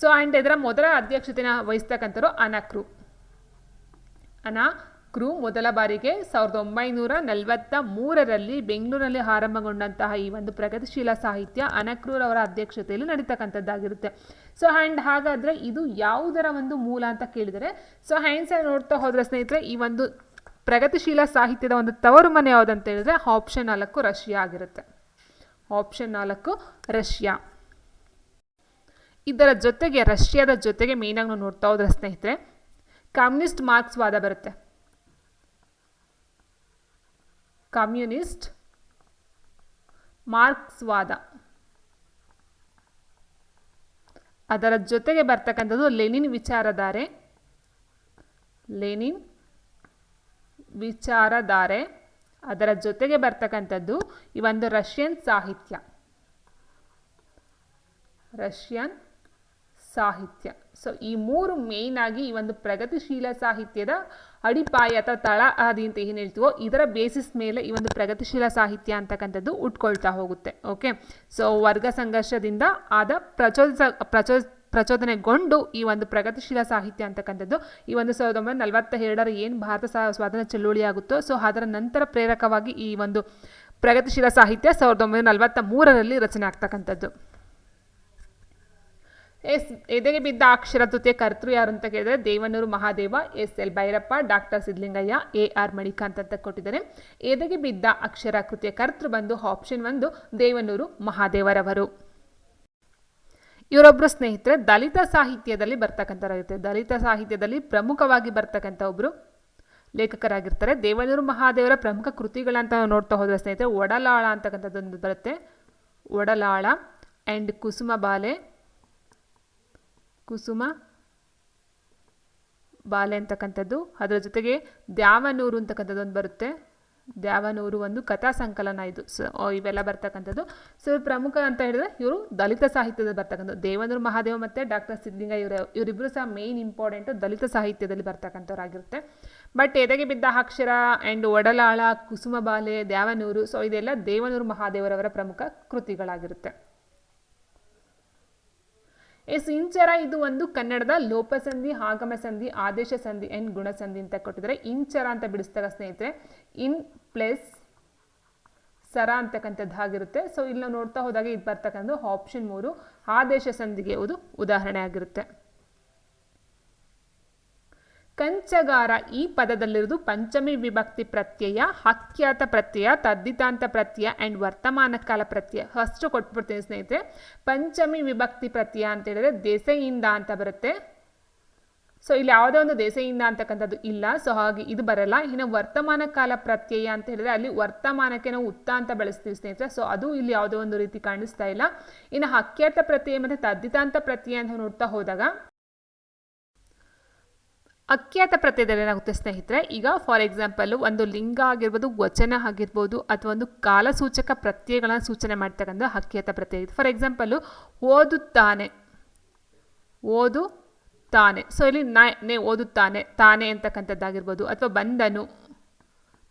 ಸೊ ಆ್ಯಂಡ್ ಇದರ ಮೊದಲ ಅಧ್ಯಕ್ಷತೆನ ವಹಿಸ್ತಕ್ಕಂಥವ್ರು ಅನಕ್ರು. ಅನಾ ಕ್ರೂ ಮೊದಲ ಬಾರಿಗೆ ಸಾವಿರದ ಒಂಬೈನೂರ ನಲವತ್ತ ಮೂರರಲ್ಲಿ ಬೆಂಗಳೂರಿನಲ್ಲಿ ಆರಂಭಗೊಂಡಂತಹ ಈ ಒಂದು ಪ್ರಗತಿಶೀಲ ಸಾಹಿತ್ಯ ಅನಕ್ರೂರ್ ಅವರ ಅಧ್ಯಕ್ಷತೆಯಲ್ಲಿ ನಡೀತಕ್ಕಂಥದ್ದಾಗಿರುತ್ತೆ. ಸೊ ಆ್ಯಂಡ್ ಹಾಗಾದರೆ ಇದು ಯಾವುದರ ಒಂದು ಮೂಲ ಅಂತ ಕೇಳಿದರೆ ಸೊ ಹ್ಯಾಂಡ್ಸ್ ನೋಡ್ತಾ ಹೋದ್ರೆ ಸ್ನೇಹಿತರೆ, ಈ ಒಂದು ಪ್ರಗತಿಶೀಲ ಸಾಹಿತ್ಯದ ಒಂದು ತವರು ಮನೆ ಯಾವುದಂತ ಹೇಳಿದ್ರೆ ಆಪ್ಷನ್ ನಾಲ್ಕು ರಷ್ಯಾ ಆಗಿರುತ್ತೆ. ಆಪ್ಷನ್ ನಾಲ್ಕು ರಷ್ಯಾ. ಇದರ ಜೊತೆಗೆ ರಷ್ಯಾದ ಜೊತೆಗೆ ಮೇಯ್ನಾಗಿ ನಾವು ನೋಡ್ತಾ ಹೋದ್ರೆ ಸ್ನೇಹಿತರೆ, ಕಮ್ಯುನಿಸ್ಟ್ ಮಾರ್ಕ್ಸ್ವಾದ ಬರುತ್ತೆ. ಕಮ್ಯುನಿಸ್ಟ್ ಮಾರ್ಕ್ಸ್ವಾದ. ಅದರ ಜೊತೆಗೆ ಬರ್ತಕ್ಕಂಥದ್ದು ಲೆನಿನ್ ವಿಚಾರಧಾರೆ. ಲೆನಿನ್ ವಿಚಾರಧಾರೆ. ಅದರ ಜೊತೆಗೆ ಬರ್ತಕ್ಕಂಥದ್ದು ಈ ಒಂದು ರಷ್ಯನ್ ಸಾಹಿತ್ಯ. ರಷ್ಯನ್ ಸಾಹಿತ್ಯ. ಸೊ ಈ ಮೂರು ಮೇಯ್ನ್ ಆಗಿ ಈ ಒಂದು ಪ್ರಗತಿಶೀಲ ಸಾಹಿತ್ಯದ ಅಡಿಪಾಯ ಅಥವಾ ತಳ ಆದಿ ಅಂತ ಏನು ಹೇಳ್ತೀವೋ ಇದರ ಬೇಸಿಸ್ ಮೇಲೆ ಈ ಒಂದು ಪ್ರಗತಿಶೀಲ ಸಾಹಿತ್ಯ ಅಂತಕ್ಕಂಥದ್ದು ಉಟ್ಕೊಳ್ತಾ ಹೋಗುತ್ತೆ ಓಕೆ ಸೊ ವರ್ಗ ಸಂಘರ್ಷದಿಂದ ಆದ ಪ್ರಚೋದಿಸ ಪ್ರಚೋ ಪ್ರಚೋದನೆಗೊಂಡು ಈ ಒಂದು ಪ್ರಗತಿಶೀಲ ಸಾಹಿತ್ಯ ಅಂತಕ್ಕಂಥದ್ದು ಈ ಒಂದು ಸಾವಿರದ ಒಂಬೈನೂರ ನಲವತ್ತ ಎರಡರ ಏನು ಭಾರತ ಸ್ವಾ- ಸ್ವಾತಂತ್ರ್ಯ ಚಳುವಳಿ ಆಗುತ್ತೋ ಸೊ ಅದರ ನಂತರ ಪ್ರೇರಕವಾಗಿ ಈ ಒಂದು ಪ್ರಗತಿಶೀಲ ಸಾಹಿತ್ಯ ಸಾವಿರದ ಒಂಬೈನೂರ ನಲವತ್ತ ಮೂರರಲ್ಲಿ ರಚನೆ ಆಗ್ತಕ್ಕಂಥದ್ದು. ಎಸ್ ಎದೆಗೆ ಬಿದ್ದ ಅಕ್ಷರ ಜೊತೆ ಕರ್ತೃ ಯಾರು ಅಂತ ಕೇಳಿದ್ರೆ Devanuru Mahadeva, S, L Bhyrappa, doctor Siddalingaiah A R Manikanth ಅಂತ ಕೊಟ್ಟಿದ್ದಾರೆ. ಎದೆಗೆ ಬಿದ್ದ ಅಕ್ಷರ ಕೃತಿಯ ಕರ್ತೃ ಬಂದು ಆಪ್ಷನ್ ಒಂದು ದೇವನೂರು ಮಹಾದೇವರವರು. ಇವರೊಬ್ಬರು ಸ್ನೇಹಿತರೆ, ದಲಿತ ಸಾಹಿತ್ಯದಲ್ಲಿ ಬರ್ತಕ್ಕಂಥವ್ರಾಗಿರ್ತಾರೆ ದಲಿತ ಸಾಹಿತ್ಯದಲ್ಲಿ ಪ್ರಮುಖವಾಗಿ ಬರ್ತಕ್ಕಂಥ ಒಬ್ಬರು ಲೇಖಕರಾಗಿರ್ತಾರೆ. ದೇವನೂರು ಮಹಾದೇವರ ಪ್ರಮುಖ ಕೃತಿಗಳಂತ ನೋಡ್ತಾ ಹೋದ್ರೆ ಸ್ನೇಹಿತರೆ, ಒಡಲಾಳ ಅಂತಕ್ಕಂಥದ್ದೊಂದು ಬರುತ್ತೆ. ಒಡಲಾಳ ಆ್ಯಂಡ್ ಕುಸುಮ ಬಾಲೆ ಕುಸುಮ ಬಾಲೆ ಅಂತಕ್ಕಂಥದ್ದು. ಅದರ ಜೊತೆಗೆ ದ್ಯಾವನೂರು ಅಂತಕ್ಕಂಥದ್ದು ಒಂದು ಬರುತ್ತೆ. ದ್ಯಾವನೂರು ಒಂದು ಕಥಾ ಸಂಕಲನ ಇದು. ಸೊ ಇವೆಲ್ಲ ಬರ್ತಕ್ಕಂಥದ್ದು. ಸೊ ಪ್ರಮುಖ ಅಂತ ಹೇಳಿದ್ರೆ ಇವರು ದಲಿತ ಸಾಹಿತ್ಯದಲ್ಲಿ ಬರ್ತಕ್ಕಂಥದ್ದು. ದೇವನೂರು ಮಹಾದೇವ ಮತ್ತು ಡಾಕ್ಟರ್ ಸಿದ್ಲಿಂಗ ಇವರ ಇವರಿಬ್ಬರು ಸಹ ಮೇಯ್ನ್ ಇಂಪಾರ್ಟೆಂಟು ದಲಿತ ಸಾಹಿತ್ಯದಲ್ಲಿ ಬರ್ತಕ್ಕಂಥವ್ರಾಗಿರುತ್ತೆ. ಬಟ್ ಎದೆಗೆ ಬಿದ್ದ ಅಕ್ಷರ ಆ್ಯಂಡ್ ಒಡಲಾಳ, ಕುಸುಮ ಬಾಲೆ ದ್ಯಾವನೂರು ಸೊ ಇದೆಲ್ಲ ದೇವನೂರು ಮಹಾದೇವರವರ ಪ್ರಮುಖ ಕೃತಿಗಳಾಗಿರುತ್ತೆ. ಎಸ್ ಇಂಚರ ಇದು ಒಂದು ಕನ್ನಡದ ಲೋಪಸಂಧಿ ಆಗಮ ಸಂಧಿ ಆದೇಶ ಸಂಧಿ ಆ್ಯಂಡ್ ಗುಣಸಂಧಿ ಅಂತ ಕೊಟ್ಟಿದ್ದಾರೆ. ಇಂಚರ ಅಂತ ಬಿಡಿಸಿದಾಗ ಸ್ನೇಹಿತರೆ, ಇನ್ ಪ್ಲಸ್ ಸರ ಅಂತಕ್ಕಂಥದ್ದು ಆಗಿರುತ್ತೆ ಸೊ ಇಲ್ಲಿ ನಾವು ನೋಡ್ತಾ ಹೋದಾಗ ಇದು ಬರ್ತಕ್ಕಂಥ ಆಪ್ಷನ್ ಮೂರು ಆದೇಶ ಸಂಧಿಗೆ ಇದು ಉದಾಹರಣೆ ಆಗಿರುತ್ತೆ. ಕಂಚಗಾರ ಈ ಪದದಲ್ಲಿರುವುದು ಪಂಚಮಿ ವಿಭಕ್ತಿ ಪ್ರತ್ಯಯ ಹಕ್ಯಾತ ಪ್ರತ್ಯಯ ತದ್ದಿತಾಂತ ಪ್ರತ್ಯಯ ಆ್ಯಂಡ್ ವರ್ತಮಾನ ಕಾಲ ಪ್ರತ್ಯಯ. ಫಸ್ಟ್ ಕೊಟ್ಬಿಡ್ತೀನಿ ಸ್ನೇಹಿತರೆ. ಪಂಚಮಿ ವಿಭಕ್ತಿ ಪ್ರತ್ಯಯ ಅಂತ ಹೇಳಿದ್ರೆ ದೇಸೆಯಿಂದ ಅಂತ ಬರುತ್ತೆ. ಸೊ ಇಲ್ಲಿ ಯಾವುದೇ ಒಂದು ದೇಸೆಯಿಂದ ಅಂತಕ್ಕಂಥದ್ದು ಇಲ್ಲ. ಸೊ ಹಾಗೆ ಇದು ಬರಲ್ಲ. ಇನ್ನು ವರ್ತಮಾನ ಕಾಲ ಪ್ರತ್ಯಯ ಅಂತ ಹೇಳಿದ್ರೆ ಅಲ್ಲಿ ವರ್ತಮಾನಕ್ಕೆ ನಾವು ಉತ್ತ ಅಂತ ಬಳಸ್ತೀವಿ ಸ್ನೇಹಿತರೆ. ಸೊ ಅದು ಇಲ್ಲಿ ಯಾವುದೋ ಒಂದು ರೀತಿ ಕಾಣಿಸ್ತಾ ಇಲ್ಲ. ಇನ್ನು ಹಕ್ಯಾತ ಪ್ರತ್ಯಯ ಮತ್ತು ತದ್ದಿತಾಂತ ಪ್ರತ್ಯಯ ಅಂತ ನೋಡ್ತಾ ಹೋದಾಗ ಅಖ್ಯಾತ ಪ್ರತ್ಯಯದಲ್ಲಿ ಏನಾಗುತ್ತೆ ಸ್ನೇಹಿತರೆ. ಈಗ ಫಾರ್ ಎಕ್ಸಾಂಪಲ್ ಒಂದು ಲಿಂಗ ಆಗಿರ್ಬೋದು, ವಚನ ಆಗಿರ್ಬೋದು, ಅಥವಾ ಒಂದು ಕಾಲಸೂಚಕ ಪ್ರತ್ಯಯಗಳನ್ನ ಸೂಚನೆ ಮಾಡ್ತಕ್ಕಂಥ ಅಖ್ಯಾತ ಪ್ರತ್ಯಯ. ಫಾರ್ ಎಕ್ಸಾಂಪಲ್ಲು ಓದುತ್ತಾನೆ. ಓದು ತಾನೆ ಸೊ ಇಲ್ಲಿ ನೇ ಓದುತ್ತಾನೆ, ತಾನೆ ಅಂತಕ್ಕಂಥದ್ದಾಗಿರ್ಬೋದು, ಅಥವಾ ಬಂದನು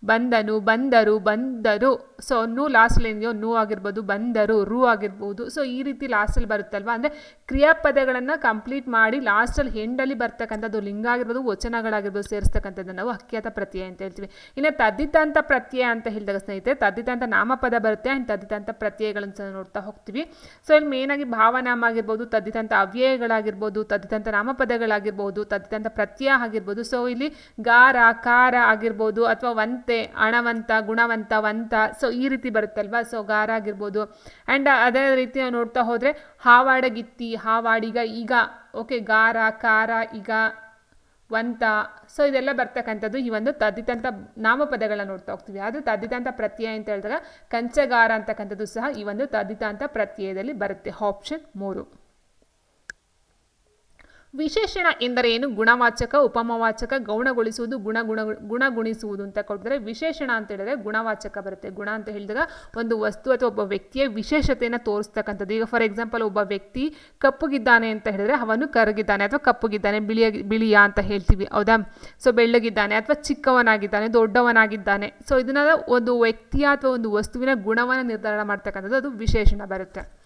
ಬಂದನು, ಬಂದರು ಬಂದರು. ಸೊ ನು ಲಾಸ್ಟ್ ಲೈನ್ಗೆ ನು ಆಗಿರ್ಬೋದು, ಬಂದರು, ರು ಆಗಿರ್ಬೋದು. ಸೊ ಈ ರೀತಿ ಲಾಸ್ಟಲ್ಲಿ ಬರುತ್ತಲ್ವ? ಅಂದರೆ ಕ್ರಿಯಾಪದಗಳನ್ನು ಕಂಪ್ಲೀಟ್ ಮಾಡಿ ಲಾಸ್ಟಲ್ಲಿ ಹೆಂಡಲ್ಲಿ ಬರ್ತಕ್ಕಂಥದ್ದು ಲಿಂಗ ಆಗಿರ್ಬೋದು ವಚನಗಳಾಗಿರ್ಬೋದು, ಸೇರಿಸ್ತಕ್ಕಂಥದ್ದು ನಾವು ಅಖ್ಯಾತ ಪ್ರತ್ಯಯ ಅಂತ ಹೇಳ್ತೀವಿ. ಇನ್ನು ತದ್ದಿತಾಂತ ಪ್ರತ್ಯಯ ಅಂತ ಹೇಳಿದಾಗ ಸ್ನೇಹಿತರೆ, ತದ್ದಿತಾಂತ ನಾಮಪದ ಬರುತ್ತೆ ಆ್ಯಂಡ್ ತದ್ದಿತಾಂತ ಪ್ರತ್ಯಯಗಳನ್ನು ಸಹ ನೋಡ್ತಾ ಹೋಗ್ತೀವಿ. ಸೊ ಇಲ್ಲಿ ಮೇನಾಗಿ ಭಾವನಾಮ ಆಗಿರ್ಬೋದು, ತದ್ದಿತಾಂತ ಅವ್ಯಯಗಳಾಗಿರ್ಬೋದು, ತದ್ದಿತಾಂತ ನಾಮಪದಗಳಾಗಿರ್ಬೋದು, ತದ್ದಿತಾಂತ ಪ್ರತ್ಯಯ ಆಗಿರ್ಬೋದು. ಸೊ ಇಲ್ಲಿ ಗಾರ, ಕಾರ ಆಗಿರ್ಬೋದು ಅಥವಾ ವಂತೆ ಹಣವಂತ, ಗುಣವಂತ, ವಂತ ಸೊ ಈ ರೀತಿ ಬರುತ್ತಲ್ವಾ? ಸೊ ಗಾರ ಆಗಿರ್ಬೋದು. ಆ್ಯಂಡ್ ಅದೇ ರೀತಿ ನಾವು ನೋಡ್ತಾ ಹೋದರೆ ಹಾವಾಡಗಿತ್ತಿ, ಹಾವಾಡಿಗ, ಈಗ ಓಕೆ ಗಾರ, ಕಾರ, ಈಗ, ವಂತ ಸೊ ಇದೆಲ್ಲ ಬರ್ತಕ್ಕಂಥದ್ದು ಈ ಒಂದು ತದ್ದಿತಂತ ನಾಮಪದಗಳನ್ನ ನೋಡ್ತಾ ಹೋಗ್ತೀವಿ. ಆದರೆ ತದ್ದಿತಾಂತ ಪ್ರತ್ಯಯ ಅಂತ ಹೇಳಿದಾಗ, ಕಂಚಗಾರ ಅಂತಕ್ಕಂಥದ್ದು ಸಹ ಈ ಒಂದು ತದ್ದಿತಾಂತ ಪ್ರತ್ಯಯದಲ್ಲಿ ಬರುತ್ತೆ. ಆಪ್ಷನ್ ಮೂರು. ವಿಶೇಷಣ ಎಂದರೆ ಏನು ಗುಣವಾಚಕ, ಉಪಮವಾಚಕ, ಗೌಣಗೊಳಿಸುವುದು ಗುಣ ಗುಣ ಗುಣಗುಣಿಸುವುದು ಅಂತ ಕೊಟ್ಟಿದ್ರೆ ವಿಶೇಷಣ ಅಂತ ಹೇಳಿದ್ರೆ ಗುಣವಾಚಕ ಬರುತ್ತೆ. ಗುಣ ಅಂತ ಹೇಳಿದಾಗ ಒಂದು ವಸ್ತು ಅಥವಾ ಒಬ್ಬ ವ್ಯಕ್ತಿಯ ವಿಶೇಷತೆಯನ್ನು ತೋರಿಸ್ತಕ್ಕಂಥದ್ದು. ಈಗ ಫಾರ್ ಎಕ್ಸಾಂಪಲ್ ಒಬ್ಬ ವ್ಯಕ್ತಿ ಕಪ್ಪುಗಿದ್ದಾನೆ ಅಂತ ಹೇಳಿದ್ರೆ ಅವನು ಕರಗಿದ್ದಾನೆ ಅಥವಾ ಕಪ್ಪುಗಿದ್ದಾನೆ ಬಿಳಿಯ ಬಿಳಿಯ ಅಂತ ಹೇಳ್ತೀವಿ. ಹೌದಾ? ಸೊ ಬೆಳ್ಳಗಿದ್ದಾನೆ ಅಥವಾ ಚಿಕ್ಕವನಾಗಿದ್ದಾನೆ, ದೊಡ್ಡವನಾಗಿದ್ದಾನೆ. ಸೊ ಇದನ್ನ ಒಂದು ವ್ಯಕ್ತಿಯ ಅಥವಾ ಒಂದು ವಸ್ತುವಿನ ಗುಣವನ್ನು ನಿರ್ಧಾರ ಮಾಡ್ತಕ್ಕಂಥದ್ದು ಅದು ವಿಶೇಷಣ ಬರುತ್ತೆ.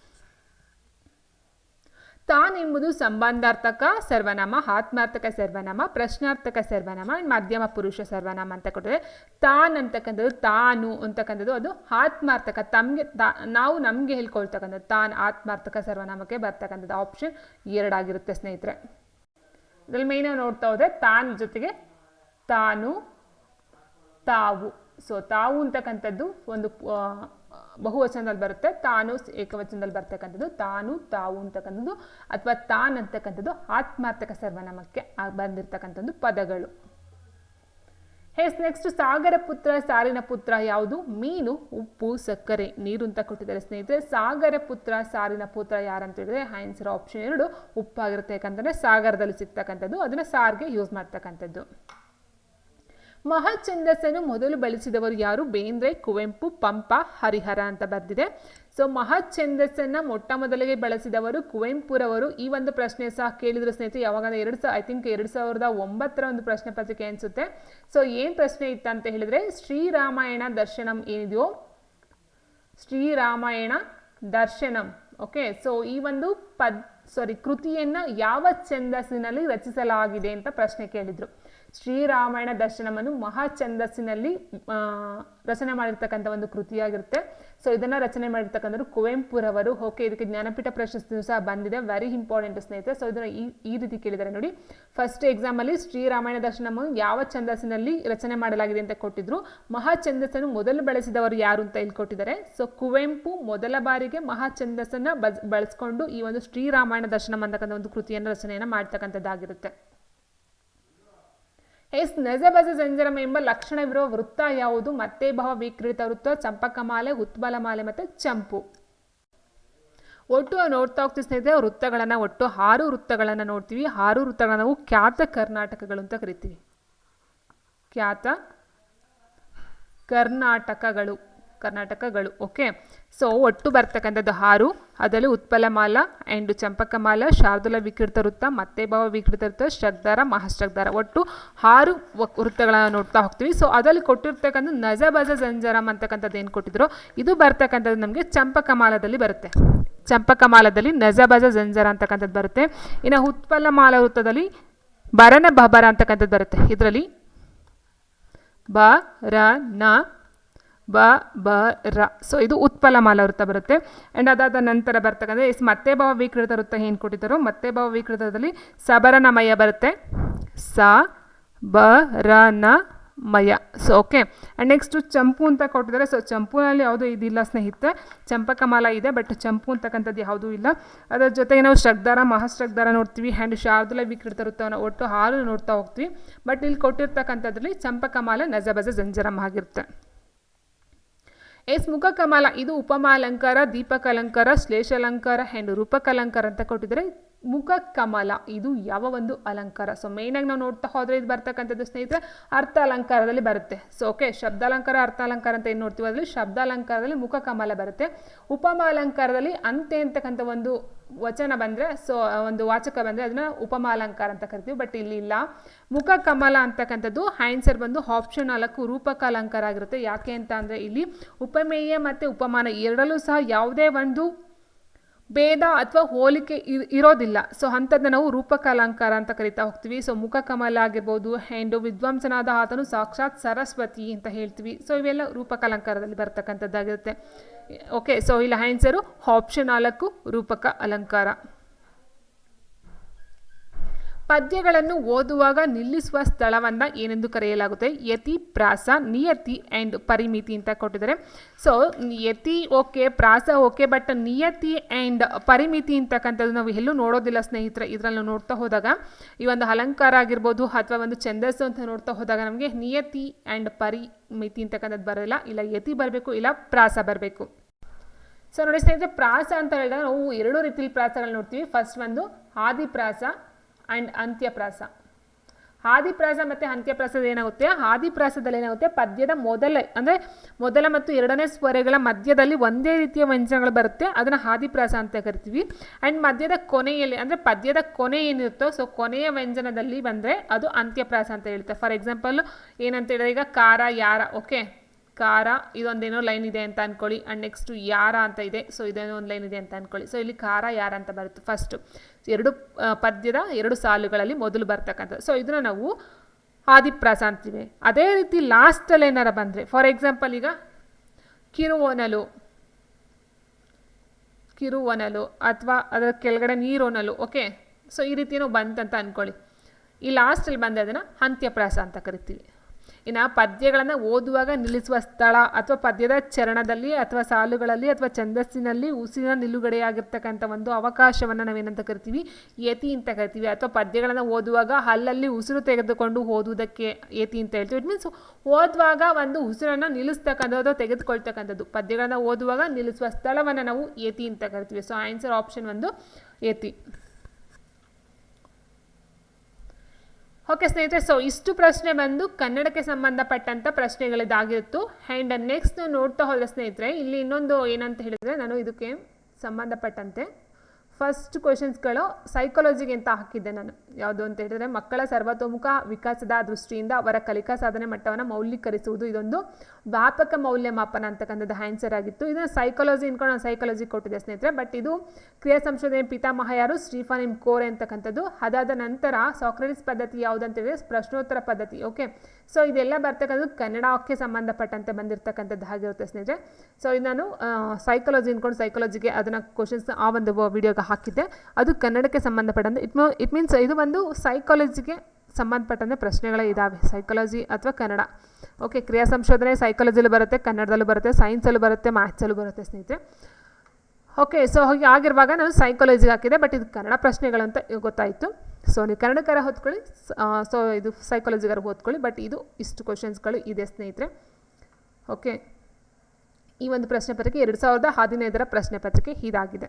ತಾನೆಂಬುದು ಸಂಬಂಧಾರ್ಥಕ ಸರ್ವನಾಮ, ಆತ್ಮಾರ್ಥಕ ಸರ್ವನಾಮ, ಪ್ರಶ್ನಾರ್ಥಕ ಸರ್ವನಾಮ ಮಧ್ಯಮ ಪುರುಷ ಸರ್ವನಾಮ ಅಂತ ಕೊಟ್ಟರೆ ತಾನ್ ಅಂತಕ್ಕಂಥದ್ದು ತಾನು ಅಂತಕ್ಕಂಥದ್ದು ಅದು ಆತ್ಮಾರ್ಥಕ. ತಮಗೆ ನಾವು ನಮಗೆ ಹೇಳ್ಕೊಳ್ತಕ್ಕಂಥದ್ದು ತಾನ್ ಆತ್ಮಾರ್ಥಕ ಸರ್ವನಾಮಕ್ಕೆ ಬರ್ತಕ್ಕಂಥದ್ದು ಆಪ್ಷನ್ ಎರಡಾಗಿರುತ್ತೆ ಸ್ನೇಹಿತರೆ. ಇದರಲ್ಲಿ ಮೇಯ್ನ ನೋಡ್ತಾ ಹೋದ್ರೆ ತಾನ್ ಜೊತೆಗೆ ತಾನು ತಾವು. ಸೊ ತಾವು ಅಂತಕ್ಕಂಥದ್ದು ಒಂದು ಬಹುವಚನದಲ್ಲಿ ಬರುತ್ತೆ, ತಾನು ಏಕವಚನದಲ್ಲಿ ಬರ್ತಕ್ಕಂಥದ್ದು, ತಾನು ತಾವು ಅಂತಕ್ಕಂಥದ್ದು, ಅಥವಾ ತಾನ್ ಅಂತಕ್ಕಂಥದ್ದು ಆತ್ಮಾರ್ಥಕ ಸರ್ವನಾಮಕ್ಕೆ ಬಂದಿರ್ತಕ್ಕಂಥದ್ದು ಪದಗಳು. ಹೇಸ್ ನೆಕ್ಸ್ಟ್ ಸಾಗರ ಪುತ್ರ, ಸಾರಿನ ಪುತ್ರ ಯಾವುದು? ಮೀನು, ಉಪ್ಪು, ಸಕ್ಕರೆ. ನೀರು ಅಂತ ಕೊಟ್ಟಿದ್ದಾರೆ ಸ್ನೇಹಿತರೆ. ಸಾಗರ ಪುತ್ರ, ಸಾರಿನ ಪುತ್ರ ಯಾರಂತ ಹೇಳಿದ್ರೆ ಆನ್ಸರ್ ಆಪ್ಷನ್ ಎರಡು ಉಪ್ಪಾಗಿರುತ್ತೆ ಯಾಕಂತಂದ್ರೆ ಸಾಗರದಲ್ಲಿ ಸಿಗ್ತಕ್ಕಂಥದ್ದು, ಅದನ್ನ ಸಾರಿಗೆ ಯೂಸ್ ಮಾಡ್ತಕ್ಕಂಥದ್ದು. ಮಹಾಛಂದಸ್ಸನ್ನು ಮೊದಲು ಬಳಸಿದವರು ಯಾರು? ಬೇಂದ್ರೆ, ಕುವೆಂಪು, ಪಂಪ, ಹರಿಹರ ಅಂತ ಬರೆದಿದೆ. ಸೊ ಮಹಾಛಂದಸ್ಸನ್ನು ಮೊಟ್ಟ ಮೊದಲಿಗೆ ಬಳಸಿದವರು ಕುವೆಂಪುರವರು. ಈ ಒಂದು ಪ್ರಶ್ನೆ ಸಹ ಕೇಳಿದ್ರು ಸ್ನೇಹಿತರೆ ಯಾವಾಗ ಎರಡು ಸಾವಿರ ಐ ಥಿಂಕ್ ಎರಡು ಸಾವಿರದ ಒಂಬತ್ತರ ಒಂದು ಪ್ರಶ್ನೆ ಪತ್ರಿಕೆ ಅನಿಸುತ್ತೆ. ಸೊ ಏನು ಪ್ರಶ್ನೆ ಇತ್ತಂತ ಹೇಳಿದ್ರೆ ಶ್ರೀರಾಮಾಯಣ ದರ್ಶನಂ ಏನಿದೆಯೋ? ಶ್ರೀರಾಮಾಯಣ ದರ್ಶನಂ. ಓಕೆ ಸೊ ಈ ಒಂದು ಪದ್ ಸಾರಿ ಕೃತಿಯನ್ನು ಯಾವ ಛಂದಸ್ಸಿನಲ್ಲಿ ರಚಿಸಲಾಗಿದೆ ಅಂತ ಪ್ರಶ್ನೆ ಕೇಳಿದರು. ಶ್ರೀರಾಮಾಯಣ ದರ್ಶನವನ್ನು ಮಹಾ ಛಂದಸ್ಸಿನಲ್ಲಿ ರಚನೆ ಮಾಡಿರ್ತಕ್ಕಂಥ ಒಂದು ಕೃತಿಯಾಗಿರುತ್ತೆ. ಸೊ ಇದನ್ನು ರಚನೆ ಮಾಡಿರ್ತಕ್ಕಂಥವ್ರು ಕುವೆಂಪುರವರು. ಓಕೆ ಇದಕ್ಕೆ ಜ್ಞಾನಪೀಠ ಪ್ರಶಸ್ತಿಯೂ ಸಹ ಬಂದಿದೆ. ವೆರಿ ಇಂಪಾರ್ಟೆಂಟ್ ಸ್ನೇಹಿತರೆ. ಸೊ ಇದನ್ನು ಈ ಈ ರೀತಿ ಕೇಳಿದ್ದಾರೆ ನೋಡಿ. ಫಸ್ಟ್ ಎಕ್ಸಾಮಲ್ಲಿ ಶ್ರೀರಾಮಾಯಣ ದರ್ಶನವನ್ನು ಯಾವ ಛಂದಸ್ಸಿನಲ್ಲಿ ರಚನೆ ಮಾಡಲಾಗಿದೆ ಅಂತ ಕೊಟ್ಟಿದ್ರು. ಮಹಾ ಛಂದಸ್ಸನ್ನು ಮೊದಲು ಬಳಸಿದವರು ಯಾರು ಅಂತ ಇಲ್ಲಿ ಕೊಟ್ಟಿದ್ದಾರೆ. ಸೊ ಕುವೆಂಪು ಮೊದಲ ಬಾರಿಗೆ ಮಹಾ ಛಂದಸ್ಸನ್ನು ಬಳಸ್ಕೊಂಡು ಈ ಒಂದು ಶ್ರೀರಾಮಾಯಣ ದರ್ಶನ ಅಂತಕ್ಕಂಥ ಒಂದು ಕೃತಿಯನ್ನು ರಚನೆಯನ್ನು ಮಾಡ್ತಕ್ಕಂಥದ್ದಾಗಿರುತ್ತೆ. ಎಸ್ ನಜಬಜ ಜಂಜರಂ ಎಂಬ ಲಕ್ಷಣವಿರುವ ವೃತ್ತ ಯಾವುದು? ಮತ್ತೆ ಭಾವ ವಿಕೃತ ವೃತ್ತ ಚಂಪಕಮಾಲೆ ಉತ್ಬಲಮಾಲೆ ಮತ್ತು ಚಂಪು. ಒಟ್ಟು ನೋಡ್ತಾ ಹೋಗ್ತೀವಿ ಸ್ನೇಹಿತರೆ, ವೃತ್ತಗಳನ್ನು ಒಟ್ಟು ಆರು ವೃತ್ತಗಳನ್ನು ನೋಡ್ತೀವಿ. ಆರು ವೃತ್ತಗಳನ್ನು ನಾವು ಖ್ಯಾತ ಕರ್ನಾಟಕಗಳು ಅಂತ ಕರಿತೀವಿ. ಖ್ಯಾತ ಕರ್ನಾಟಕಗಳು ಕರ್ನಾಟಕಗಳು, ಓಕೆ? ಸೊ ಒಟ್ಟು ಬರ್ತಕ್ಕಂಥದ್ದು ಆರು. ಅದರಲ್ಲಿ ಉತ್ಪಲಮಾಲ ಆ್ಯಂಡ್ ಚಂಪಕಮಾಲ, ಶಾರ್ದುಲ ವಿಕೃತ ವೃತ್ತ ಮತ್ತೆ ಭಾವ ವಿಕೃತ ವೃತ್ತ ಶ್ರಗ್ಧಾರ ಮಹಾಶ್ರಗ್ಧಾರ ಒಟ್ಟು ಆರು ವೃತ್ತಗಳನ್ನು ನೋಡ್ತಾ ಹೋಗ್ತೀವಿ. ಸೊ ಅದರಲ್ಲಿ ಕೊಟ್ಟಿರ್ತಕ್ಕಂಥ ನಜಬಜ ಜಂಜರಂ ಅಂತಕ್ಕಂಥದ್ದು ಏನು ಕೊಟ್ಟಿದ್ರು? ಇದು ಬರ್ತಕ್ಕಂಥದ್ದು ನಮಗೆ ಚಂಪಕಮಾಲದಲ್ಲಿ ಬರುತ್ತೆ. ಚಂಪಕಮಾಲದಲ್ಲಿ ನಜಬಜ ಜಂಜರ ಅಂತಕ್ಕಂಥದ್ದು ಬರುತ್ತೆ. ಇನ್ನು ಉತ್ಪಲಮಾಲ ವೃತ್ತದಲ್ಲಿ ಬರನ ಬಬರ ಅಂತಕ್ಕಂಥದ್ದು ಬರುತ್ತೆ. ಇದರಲ್ಲಿ ಬ, ರ, ನ ಬ ಬ, ರ. ಸೊ ಇದು ಉತ್ಪಲಮಾಲ ವೃತ್ತ ಬರುತ್ತೆ. ಆ್ಯಂಡ್ ಅದಾದ ನಂತರ ಬರ್ತಕ್ಕಂಥ ಎಸ್ ಮತ್ತೆ ಭಾವ ವಿಕೃತ ವೃತ್ತ ಏನು ಕೊಟ್ಟಿದ್ದಾರೋ? ಮತ್ತೆ ಭಾವ ವಿಕೃತದಲ್ಲಿ ಸಬರನಮಯ ಬರುತ್ತೆ. ಸ, ಬ, ರ, ನ, ಮಯ. ಸೊ ಓಕೆ ಆ್ಯಂಡ್ ನೆಕ್ಸ್ಟು ಚಂಪು ಅಂತ ಕೊಟ್ಟಿದ್ದಾರೆ. ಸೊ ಚಂಪುನಲ್ಲಿ ಯಾವುದೂ ಇದಿಲ್ಲ ಸ್ನೇಹಿತರೆ. ಚಂಪಕಮಾಲ ಇದೆ ಬಟ್ ಚಂಪು ಅಂತಕ್ಕಂಥದ್ದು ಯಾವುದೂ ಇಲ್ಲ. ಅದರ ಜೊತೆಗೆ ನಾವು ಶ್ರಗ್ಧಾರ, ಮಹಾಶ್ರಗ್ಧಾರ ನೋಡ್ತೀವಿ. ಆ್ಯಂಡ್ ಶಾರ್ದುಲ ವಿಕೃತ ವೃತ್ತವನ್ನು ಒಟ್ಟು ಹಾಲು ನೋಡ್ತಾ ಹೋಗ್ತೀವಿ. ಬಟ್ ಇಲ್ಲಿ ಕೊಟ್ಟಿರ್ತಕ್ಕಂಥದ್ರಲ್ಲಿ ಚಂಪಕಮಾಲ ನಜಬಜ ಜಂಜರಮ್ ಆಗಿರುತ್ತೆ. ಎಸ್ ಮುಖಕಮಲ ಇದು ಉಪಮಾಲಂಕಾರ ದೀಪಕಲಂಕಾರ ಶ್ಲೇಷಾಲಂಕಾರ ಆ್ಯಂಡ್ ರೂಪಕಲಂಕಾರ ಅಂತ ಕೊಟ್ಟಿದ್ದಾರೆ. ಮುಖ ಕಮಲ, ಇದು ಯಾವ ಒಂದು ಅಲಂಕಾರ? ಸೊ ಮೇಯ್ನಾಗಿ ನಾವು ನೋಡ್ತಾ ಹೋದರೆ ಇದು ಬರ್ತಕ್ಕಂಥದ್ದು ಸ್ನೇಹಿತರೆ, ಅರ್ಥ ಅಲಂಕಾರದಲ್ಲಿ ಬರುತ್ತೆ. ಸೊ ಓಕೆ ಶಬ್ದಾಲಂಕಾರ, ಅರ್ಥ ಅಲಂಕಾರ ಅಂತ ಏನು ನೋಡ್ತೀವಿ ಅದರಲ್ಲಿ? ಶಬ್ದಾಲಂಕಾರದಲ್ಲಿ ಮುಖ ಕಮಲ ಬರುತ್ತೆ. ಉಪಮಾಲಂಕಾರದಲ್ಲಿ ಅಂತೆ ಅಂತಕ್ಕಂಥ ಒಂದು ವಚನ ಬಂದರೆ ಸೊ ಒಂದು ವಾಚಕ ಬಂದರೆ ಅದನ್ನ ಉಪಮಾಲಂಕಾರ ಅಂತ ಕರಿತೀವಿ ಬಟ್ ಇಲ್ಲಿ ಇಲ್ಲ. ಮುಖ ಕಮಲ ಅಂತಕ್ಕಂಥದ್ದು ಆನ್ಸರ್ ಬಂದು ಆಪ್ಷನ್ ನಾಲ್ಕು ರೂಪಕ ಅಲಂಕಾರ ಆಗಿರುತ್ತೆ. ಯಾಕೆ ಅಂತ ಅಂದರೆ ಇಲ್ಲಿ ಉಪಮೇಯ ಮತ್ತು ಉಪಮಾನ ಎರಡಲ್ಲೂ ಸಹ ಯಾವುದೇ ಒಂದು ಭೇದ ಅಥವಾ ಹೋಲಿಕೆ ಇರೋದಿಲ್ಲ. ಸೊ ಅಂಥದ್ದನ್ನ ನಾವು ರೂಪಕ ಅಲಂಕಾರ ಅಂತ ಕರಿತಾ ಹೋಗ್ತೀವಿ. ಸೊ ಮುಖ ಕಮಲ ಆಗಿರ್ಬೋದು ಆ್ಯಂಡ್ ವಿದ್ವಾಂಸನಾದ ಆತನು ಸಾಕ್ಷಾತ್ ಸರಸ್ವತಿ ಅಂತ ಹೇಳ್ತೀವಿ. ಸೊ ಇವೆಲ್ಲ ರೂಪಕ ಅಲಂಕಾರದಲ್ಲಿ ಬರ್ತಕ್ಕಂಥದ್ದಾಗಿರುತ್ತೆ. ಓಕೆ ಸೊ ಇಲ್ಲಿ ಆನ್ಸರು ಆಪ್ಷನ್ ನಾಲ್ಕು ರೂಪಕ ಅಲಂಕಾರ. ಪದ್ಯಗಳನ್ನು ಓದುವಾಗ ನಿಲ್ಲಿಸುವ ಸ್ಥಳವನ್ನು ಏನೆಂದು ಕರೆಯಲಾಗುತ್ತೆ? ಯತಿ, ಪ್ರಾಸ, ನಿಯತಿ ಆ್ಯಂಡ್ ಪರಿಮಿತಿ ಅಂತ ಕೊಟ್ಟಿದ್ದಾರೆ. ಸೊ ಯತಿ ಓಕೆ ಪ್ರಾಸ ಓಕೆ ಬಟ್ ನಿಯತಿ ಆ್ಯಂಡ್ ಪರಿಮಿತಿ ಅಂತಕ್ಕಂಥದ್ದು ನಾವು ಎಲ್ಲೂ ನೋಡೋದಿಲ್ಲ ಸ್ನೇಹಿತರೆ. ಇದರಲ್ಲಿ ನೋಡ್ತಾ ಹೋದಾಗ, ಈ ಒಂದು ಅಲಂಕಾರ ಆಗಿರ್ಬೋದು ಅಥವಾ ಒಂದು ಛಂದಸ್ಸು ಅಂತ ನೋಡ್ತಾ ಹೋದಾಗ ನಮಗೆ ನಿಯತಿ ಆ್ಯಂಡ್ ಪರಿಮಿತಿ ಅಂತಕ್ಕಂಥದ್ದು ಬರೋಲ್ಲ ಇಲ್ಲ ಯತಿ ಬರಬೇಕು, ಇಲ್ಲ ಪ್ರಾಸ ಬರಬೇಕು. ಸೊ ನೋಡಿ ಸ್ನೇಹಿತರೆ, ಪ್ರಾಸ ಅಂತ ಹೇಳಿದಾಗ ನಾವು ಎರಡು ರೀತಿಯಲ್ಲಿ ಪ್ರಾಸಗಳು ನೋಡ್ತೀವಿ. ಫಸ್ಟ್ ಒಂದು ಆದಿಪ್ರಾಸ ಆ್ಯಂಡ್ ಅಂತ್ಯಪ್ರಾಸ. ಆದಿಪ್ರಾಸ ಮತ್ತು ಅಂತ್ಯಪ್ರಾಸದ ಏನಾಗುತ್ತೆ? ಆದಿಪ್ರಾಸದಲ್ಲಿ ಏನಾಗುತ್ತೆ? ಪದ್ಯದ ಮೊದಲ ಅಂದರೆ ಮೊದಲ ಮತ್ತು ಎರಡನೇ ಸ್ವರಗಳ ಮಧ್ಯದಲ್ಲಿ ಒಂದೇ ರೀತಿಯ ವ್ಯಂಜನಗಳು ಬರುತ್ತೆ. ಅದನ್ನು ಆದಿಪ್ರಾಸ ಅಂತ ಕರಿತೀವಿ. ಆ್ಯಂಡ್ ಮಧ್ಯದ ಕೊನೆಯಲ್ಲಿ ಅಂದರೆ ಪದ್ಯದ ಕೊನೆ ಏನಿರುತ್ತೋ ಸೊ ಕೊನೆಯ ವ್ಯಂಜನದಲ್ಲಿ ಬಂದರೆ ಅದು ಅಂತ್ಯಪ್ರಾಸ ಅಂತ ಹೇಳ್ತಾರೆ. ಫಾರ್ ಎಕ್ಸಾಂಪಲ್ ಏನಂತ ಹೇಳಿದ್ರೆ ಈಗ ಕಾರ, ಯಾರ ಓಕೆ ಕಾರ, ಇದೊಂದೇನೋ ಲೈನ್ ಇದೆ ಅಂತ ಅಂದ್ಕೊಳ್ಳಿ ಆ್ಯಂಡ್ ನೆಕ್ಸ್ಟು ಯಾರ ಅಂತ ಇದೆ ಸೊ ಇದೇನೋ ಒಂದು ಲೈನ್ ಇದೆ ಅಂತ ಅಂದ್ಕೊಳ್ಳಿ ಸೊ ಇಲ್ಲಿ ಕಾರ, ಯಾರ ಅಂತ ಬರುತ್ತೆ ಫಸ್ಟು ಎರಡು ಪದ್ಯದ ಎರಡು ಸಾಲುಗಳಲ್ಲಿ ಮೊದಲು ಬರ್ತಕ್ಕಂಥದ್ದು. ಸೊ ಇದನ್ನು ನಾವು ಆದಿಪ್ರಾಸ ಅಂತೀವಿ. ಅದೇ ರೀತಿ ಲಾಸ್ಟಲ್ಲಿ ಏನಾರ ಬಂದರೆ ಫಾರ್ ಎಕ್ಸಾಂಪಲ್ ಈಗ ಕಿರುವೊನಲು ಕಿರುವೊನಲು ಅಥವಾ ಅದರ ಕೆಳಗಡೆ ನೀರೊನಲು ಓಕೆ ಸೊ ಈ ರೀತಿಯೂ ಬಂತಂತ ಅಂದ್ಕೊಳ್ಳಿ ಈ ಲಾಸ್ಟಲ್ಲಿ ಬಂದರೆ ಅದನ್ನು ಅಂತ್ಯಪ್ರಾಸ ಅಂತ ಕರಿತೀವಿ. ಇನ್ನು ಪದ್ಯಗಳನ್ನು ಓದುವಾಗ ನಿಲ್ಲಿಸುವ ಸ್ಥಳ ಅಥವಾ ಪದ್ಯದ ಚರಣದಲ್ಲಿ ಅಥವಾ ಸಾಲುಗಳಲ್ಲಿ ಅಥವಾ ಛಂದಸ್ಸಿನಲ್ಲಿ ಉಸಿರಿನ ನಿಲುಗಡೆಯಾಗಿರ್ತಕ್ಕಂಥ ಒಂದು ಅವಕಾಶವನ್ನು ನಾವೇನಂತ ಕರಿತೀವಿ? ಯತಿ ಅಂತ ಕರಿತೀವಿ. ಅಥವಾ ಪದ್ಯಗಳನ್ನು ಓದುವಾಗ ಅಲ್ಲಲ್ಲಿ ಉಸಿರು ತೆಗೆದುಕೊಂಡು ಓದುವುದಕ್ಕೆ ಯತಿ ಅಂತ ಹೇಳ್ತೀವಿ. ಇಟ್ ಮೀನ್ಸ್ ಓದುವಾಗ ಒಂದು ಉಸಿರನ್ನು ನಿಲ್ಲಿಸ್ತಕ್ಕಂಥದ್ದು ತೆಗೆದುಕೊಳ್ತಕ್ಕಂಥದ್ದು. ಪದ್ಯಗಳನ್ನು ಓದುವಾಗ ನಿಲ್ಲಿಸುವ ಸ್ಥಳವನ್ನು ನಾವು ಯತಿ ಅಂತ ಕರಿತೀವಿ. ಸೊ ಆನ್ಸರ್ ಆಪ್ಷನ್ ಒಂದು ಯತಿ ಓಕೆ ಸ್ನೇಹಿತರೆ ಸೊ ಇಷ್ಟು ಪ್ರಶ್ನೆ ಬಂದು ಕನ್ನಡಕ್ಕೆ ಸಂಬಂಧಪಟ್ಟಂಥ ಪ್ರಶ್ನೆಗಳಿದಾಗಿತ್ತು. ಆ್ಯಂಡ್ ನೆಕ್ಸ್ಟ್ ನೋಡ್ತಾ ಹೋದ ಸ್ನೇಹಿತರೆ, ಇಲ್ಲಿ ಇನ್ನೊಂದು ಏನಂತ ಹೇಳಿದರೆ, ನಾನು ಇದಕ್ಕೆ ಸಂಬಂಧಪಟ್ಟಂತೆ. ಫಸ್ಟ್ ಕ್ವಶನ್ಸ್ಗಳು ಸೈಕಾಲಜಿಗೆ ಅಂತ ಹಾಕಿದ್ದೆ ನಾನು. ಯಾವುದು ಅಂತ ಹೇಳಿದರೆ ಮಕ್ಕಳ ಸರ್ವತೋಮುಖ ವಿಕಾಸದ ದೃಷ್ಟಿಯಿಂದ ಅವರ ಕಲಿಕಾ ಸಾಧನೆ ಮಟ್ಟವನ್ನು ಮೌಲ್ಯೀಕರಿಸುವುದು. ಇದೊಂದು ವ್ಯಾಪಕ ಮೌಲ್ಯಮಾಪನ ಅಂತಕ್ಕಂಥದ್ದು ಆನ್ಸರ್ ಆಗಿತ್ತು. ಇದನ್ನು ಸೈಕಾಲಜಿ ಅಂದ್ಕೊಂಡು ನಾನು ಸೈಕಾಲಜಿ ಕೊಟ್ಟಿದೆ ಸ್ನೇಹಿತರೆ. ಬಟ್ ಇದು ಕ್ರಿಯಾ ಸಂಶೋಧನೆ ಪಿತಾಮಹ ಯಾರು? ಸ್ಟೀಫನ್ ಎಂ ಕೋರೆ ಅಂತಕ್ಕಂಥದ್ದು. ಅದಾದ ನಂತರ ಸಾಕ್ರೆಟಿಸ್ ಪದ್ಧತಿ ಯಾವುದಂತ ಹೇಳಿದ್ರೆ ಪ್ರಶ್ನೋತ್ತರ ಪದ್ಧತಿ. ಓಕೆ ಸೊ ಇದೆಲ್ಲ ಬರ್ತಕ್ಕಂಥದ್ದು ಕನ್ನಡಕ್ಕೆ ಸಂಬಂಧಪಟ್ಟಂತೆ ಬಂದಿರತಕ್ಕಂಥದ್ದು ಆಗಿರುತ್ತೆ ಸ್ನೇಹಿತರೆ. ಸೊ ಇದು ನಾನು ಸೈಕಾಲಜಿ ಅಂದ್ಕೊಂಡು ಸೈಕಾಲಜಿಗೆ ಅದನ್ನು ಕ್ವಶನ್ಸ್ ಆ ಒಂದು ವಿಡಿಯೋಗೆ ಹಾಕಿದ್ದೆ. ಅದು ಕನ್ನಡಕ್ಕೆ ಸಂಬಂಧಪಟ್ಟಂತೆ. ಇಟ್ ಇಟ್ ಮೀನ್ಸ್ ಇದು ಒಂದು ಸೈಕಾಲಜಿಗೆ ಸಂಬಂಧಪಟ್ಟಂತೆ ಪ್ರಶ್ನೆಗಳೇ ಇದ್ದಾವೆ ಸೈಕಾಲಜಿ ಅಥವಾ ಕನ್ನಡ. ಓಕೆ ಕ್ರಿಯಾ ಸಂಶೋಧನೆ ಸೈಕಾಲಜಿಲೂ ಬರುತ್ತೆ, ಕನ್ನಡದಲ್ಲೂ ಬರುತ್ತೆ ಸೈನ್ಸಲ್ಲೂ ಬರುತ್ತೆ ಮ್ಯಾಥ್ಸಲ್ಲೂ ಬರುತ್ತೆ ಸ್ನೇಹಿತರೆ. ಓಕೆ ಸೊ ಹಾಗೆ ಆಗಿರುವಾಗ ನಾನು ಸೈಕಾಲಜಿಗೆ ಹಾಕಿದೆ ಬಟ್ ಇದು ಕನ್ನಡ ಪ್ರಶ್ನೆಗಳಂತ ಗೊತ್ತಾಯಿತು. ಸೊ ನೀವು ಕನ್ನಡಕರ ಹೊತ್ಕೊಳ್ಳಿ, ಸೊ ಇದು ಸೈಕಾಲಜಿಗಾರ ಓದ್ಕೊಳ್ಳಿ ಬಟ್ ಇದು ಇಷ್ಟು ಕ್ವಶನ್ಸ್ಗಳು ಇದೆ ಸ್ನೇಹಿತರೆ. ಓಕೆ ಈ ಒಂದು ಪ್ರಶ್ನೆ ಪತ್ರಿಕೆ ಎರಡು ಸಾವಿರದ ಹದಿನೈದರ ಪ್ರಶ್ನೆ ಪತ್ರಿಕೆ ಇದಾಗಿದೆ.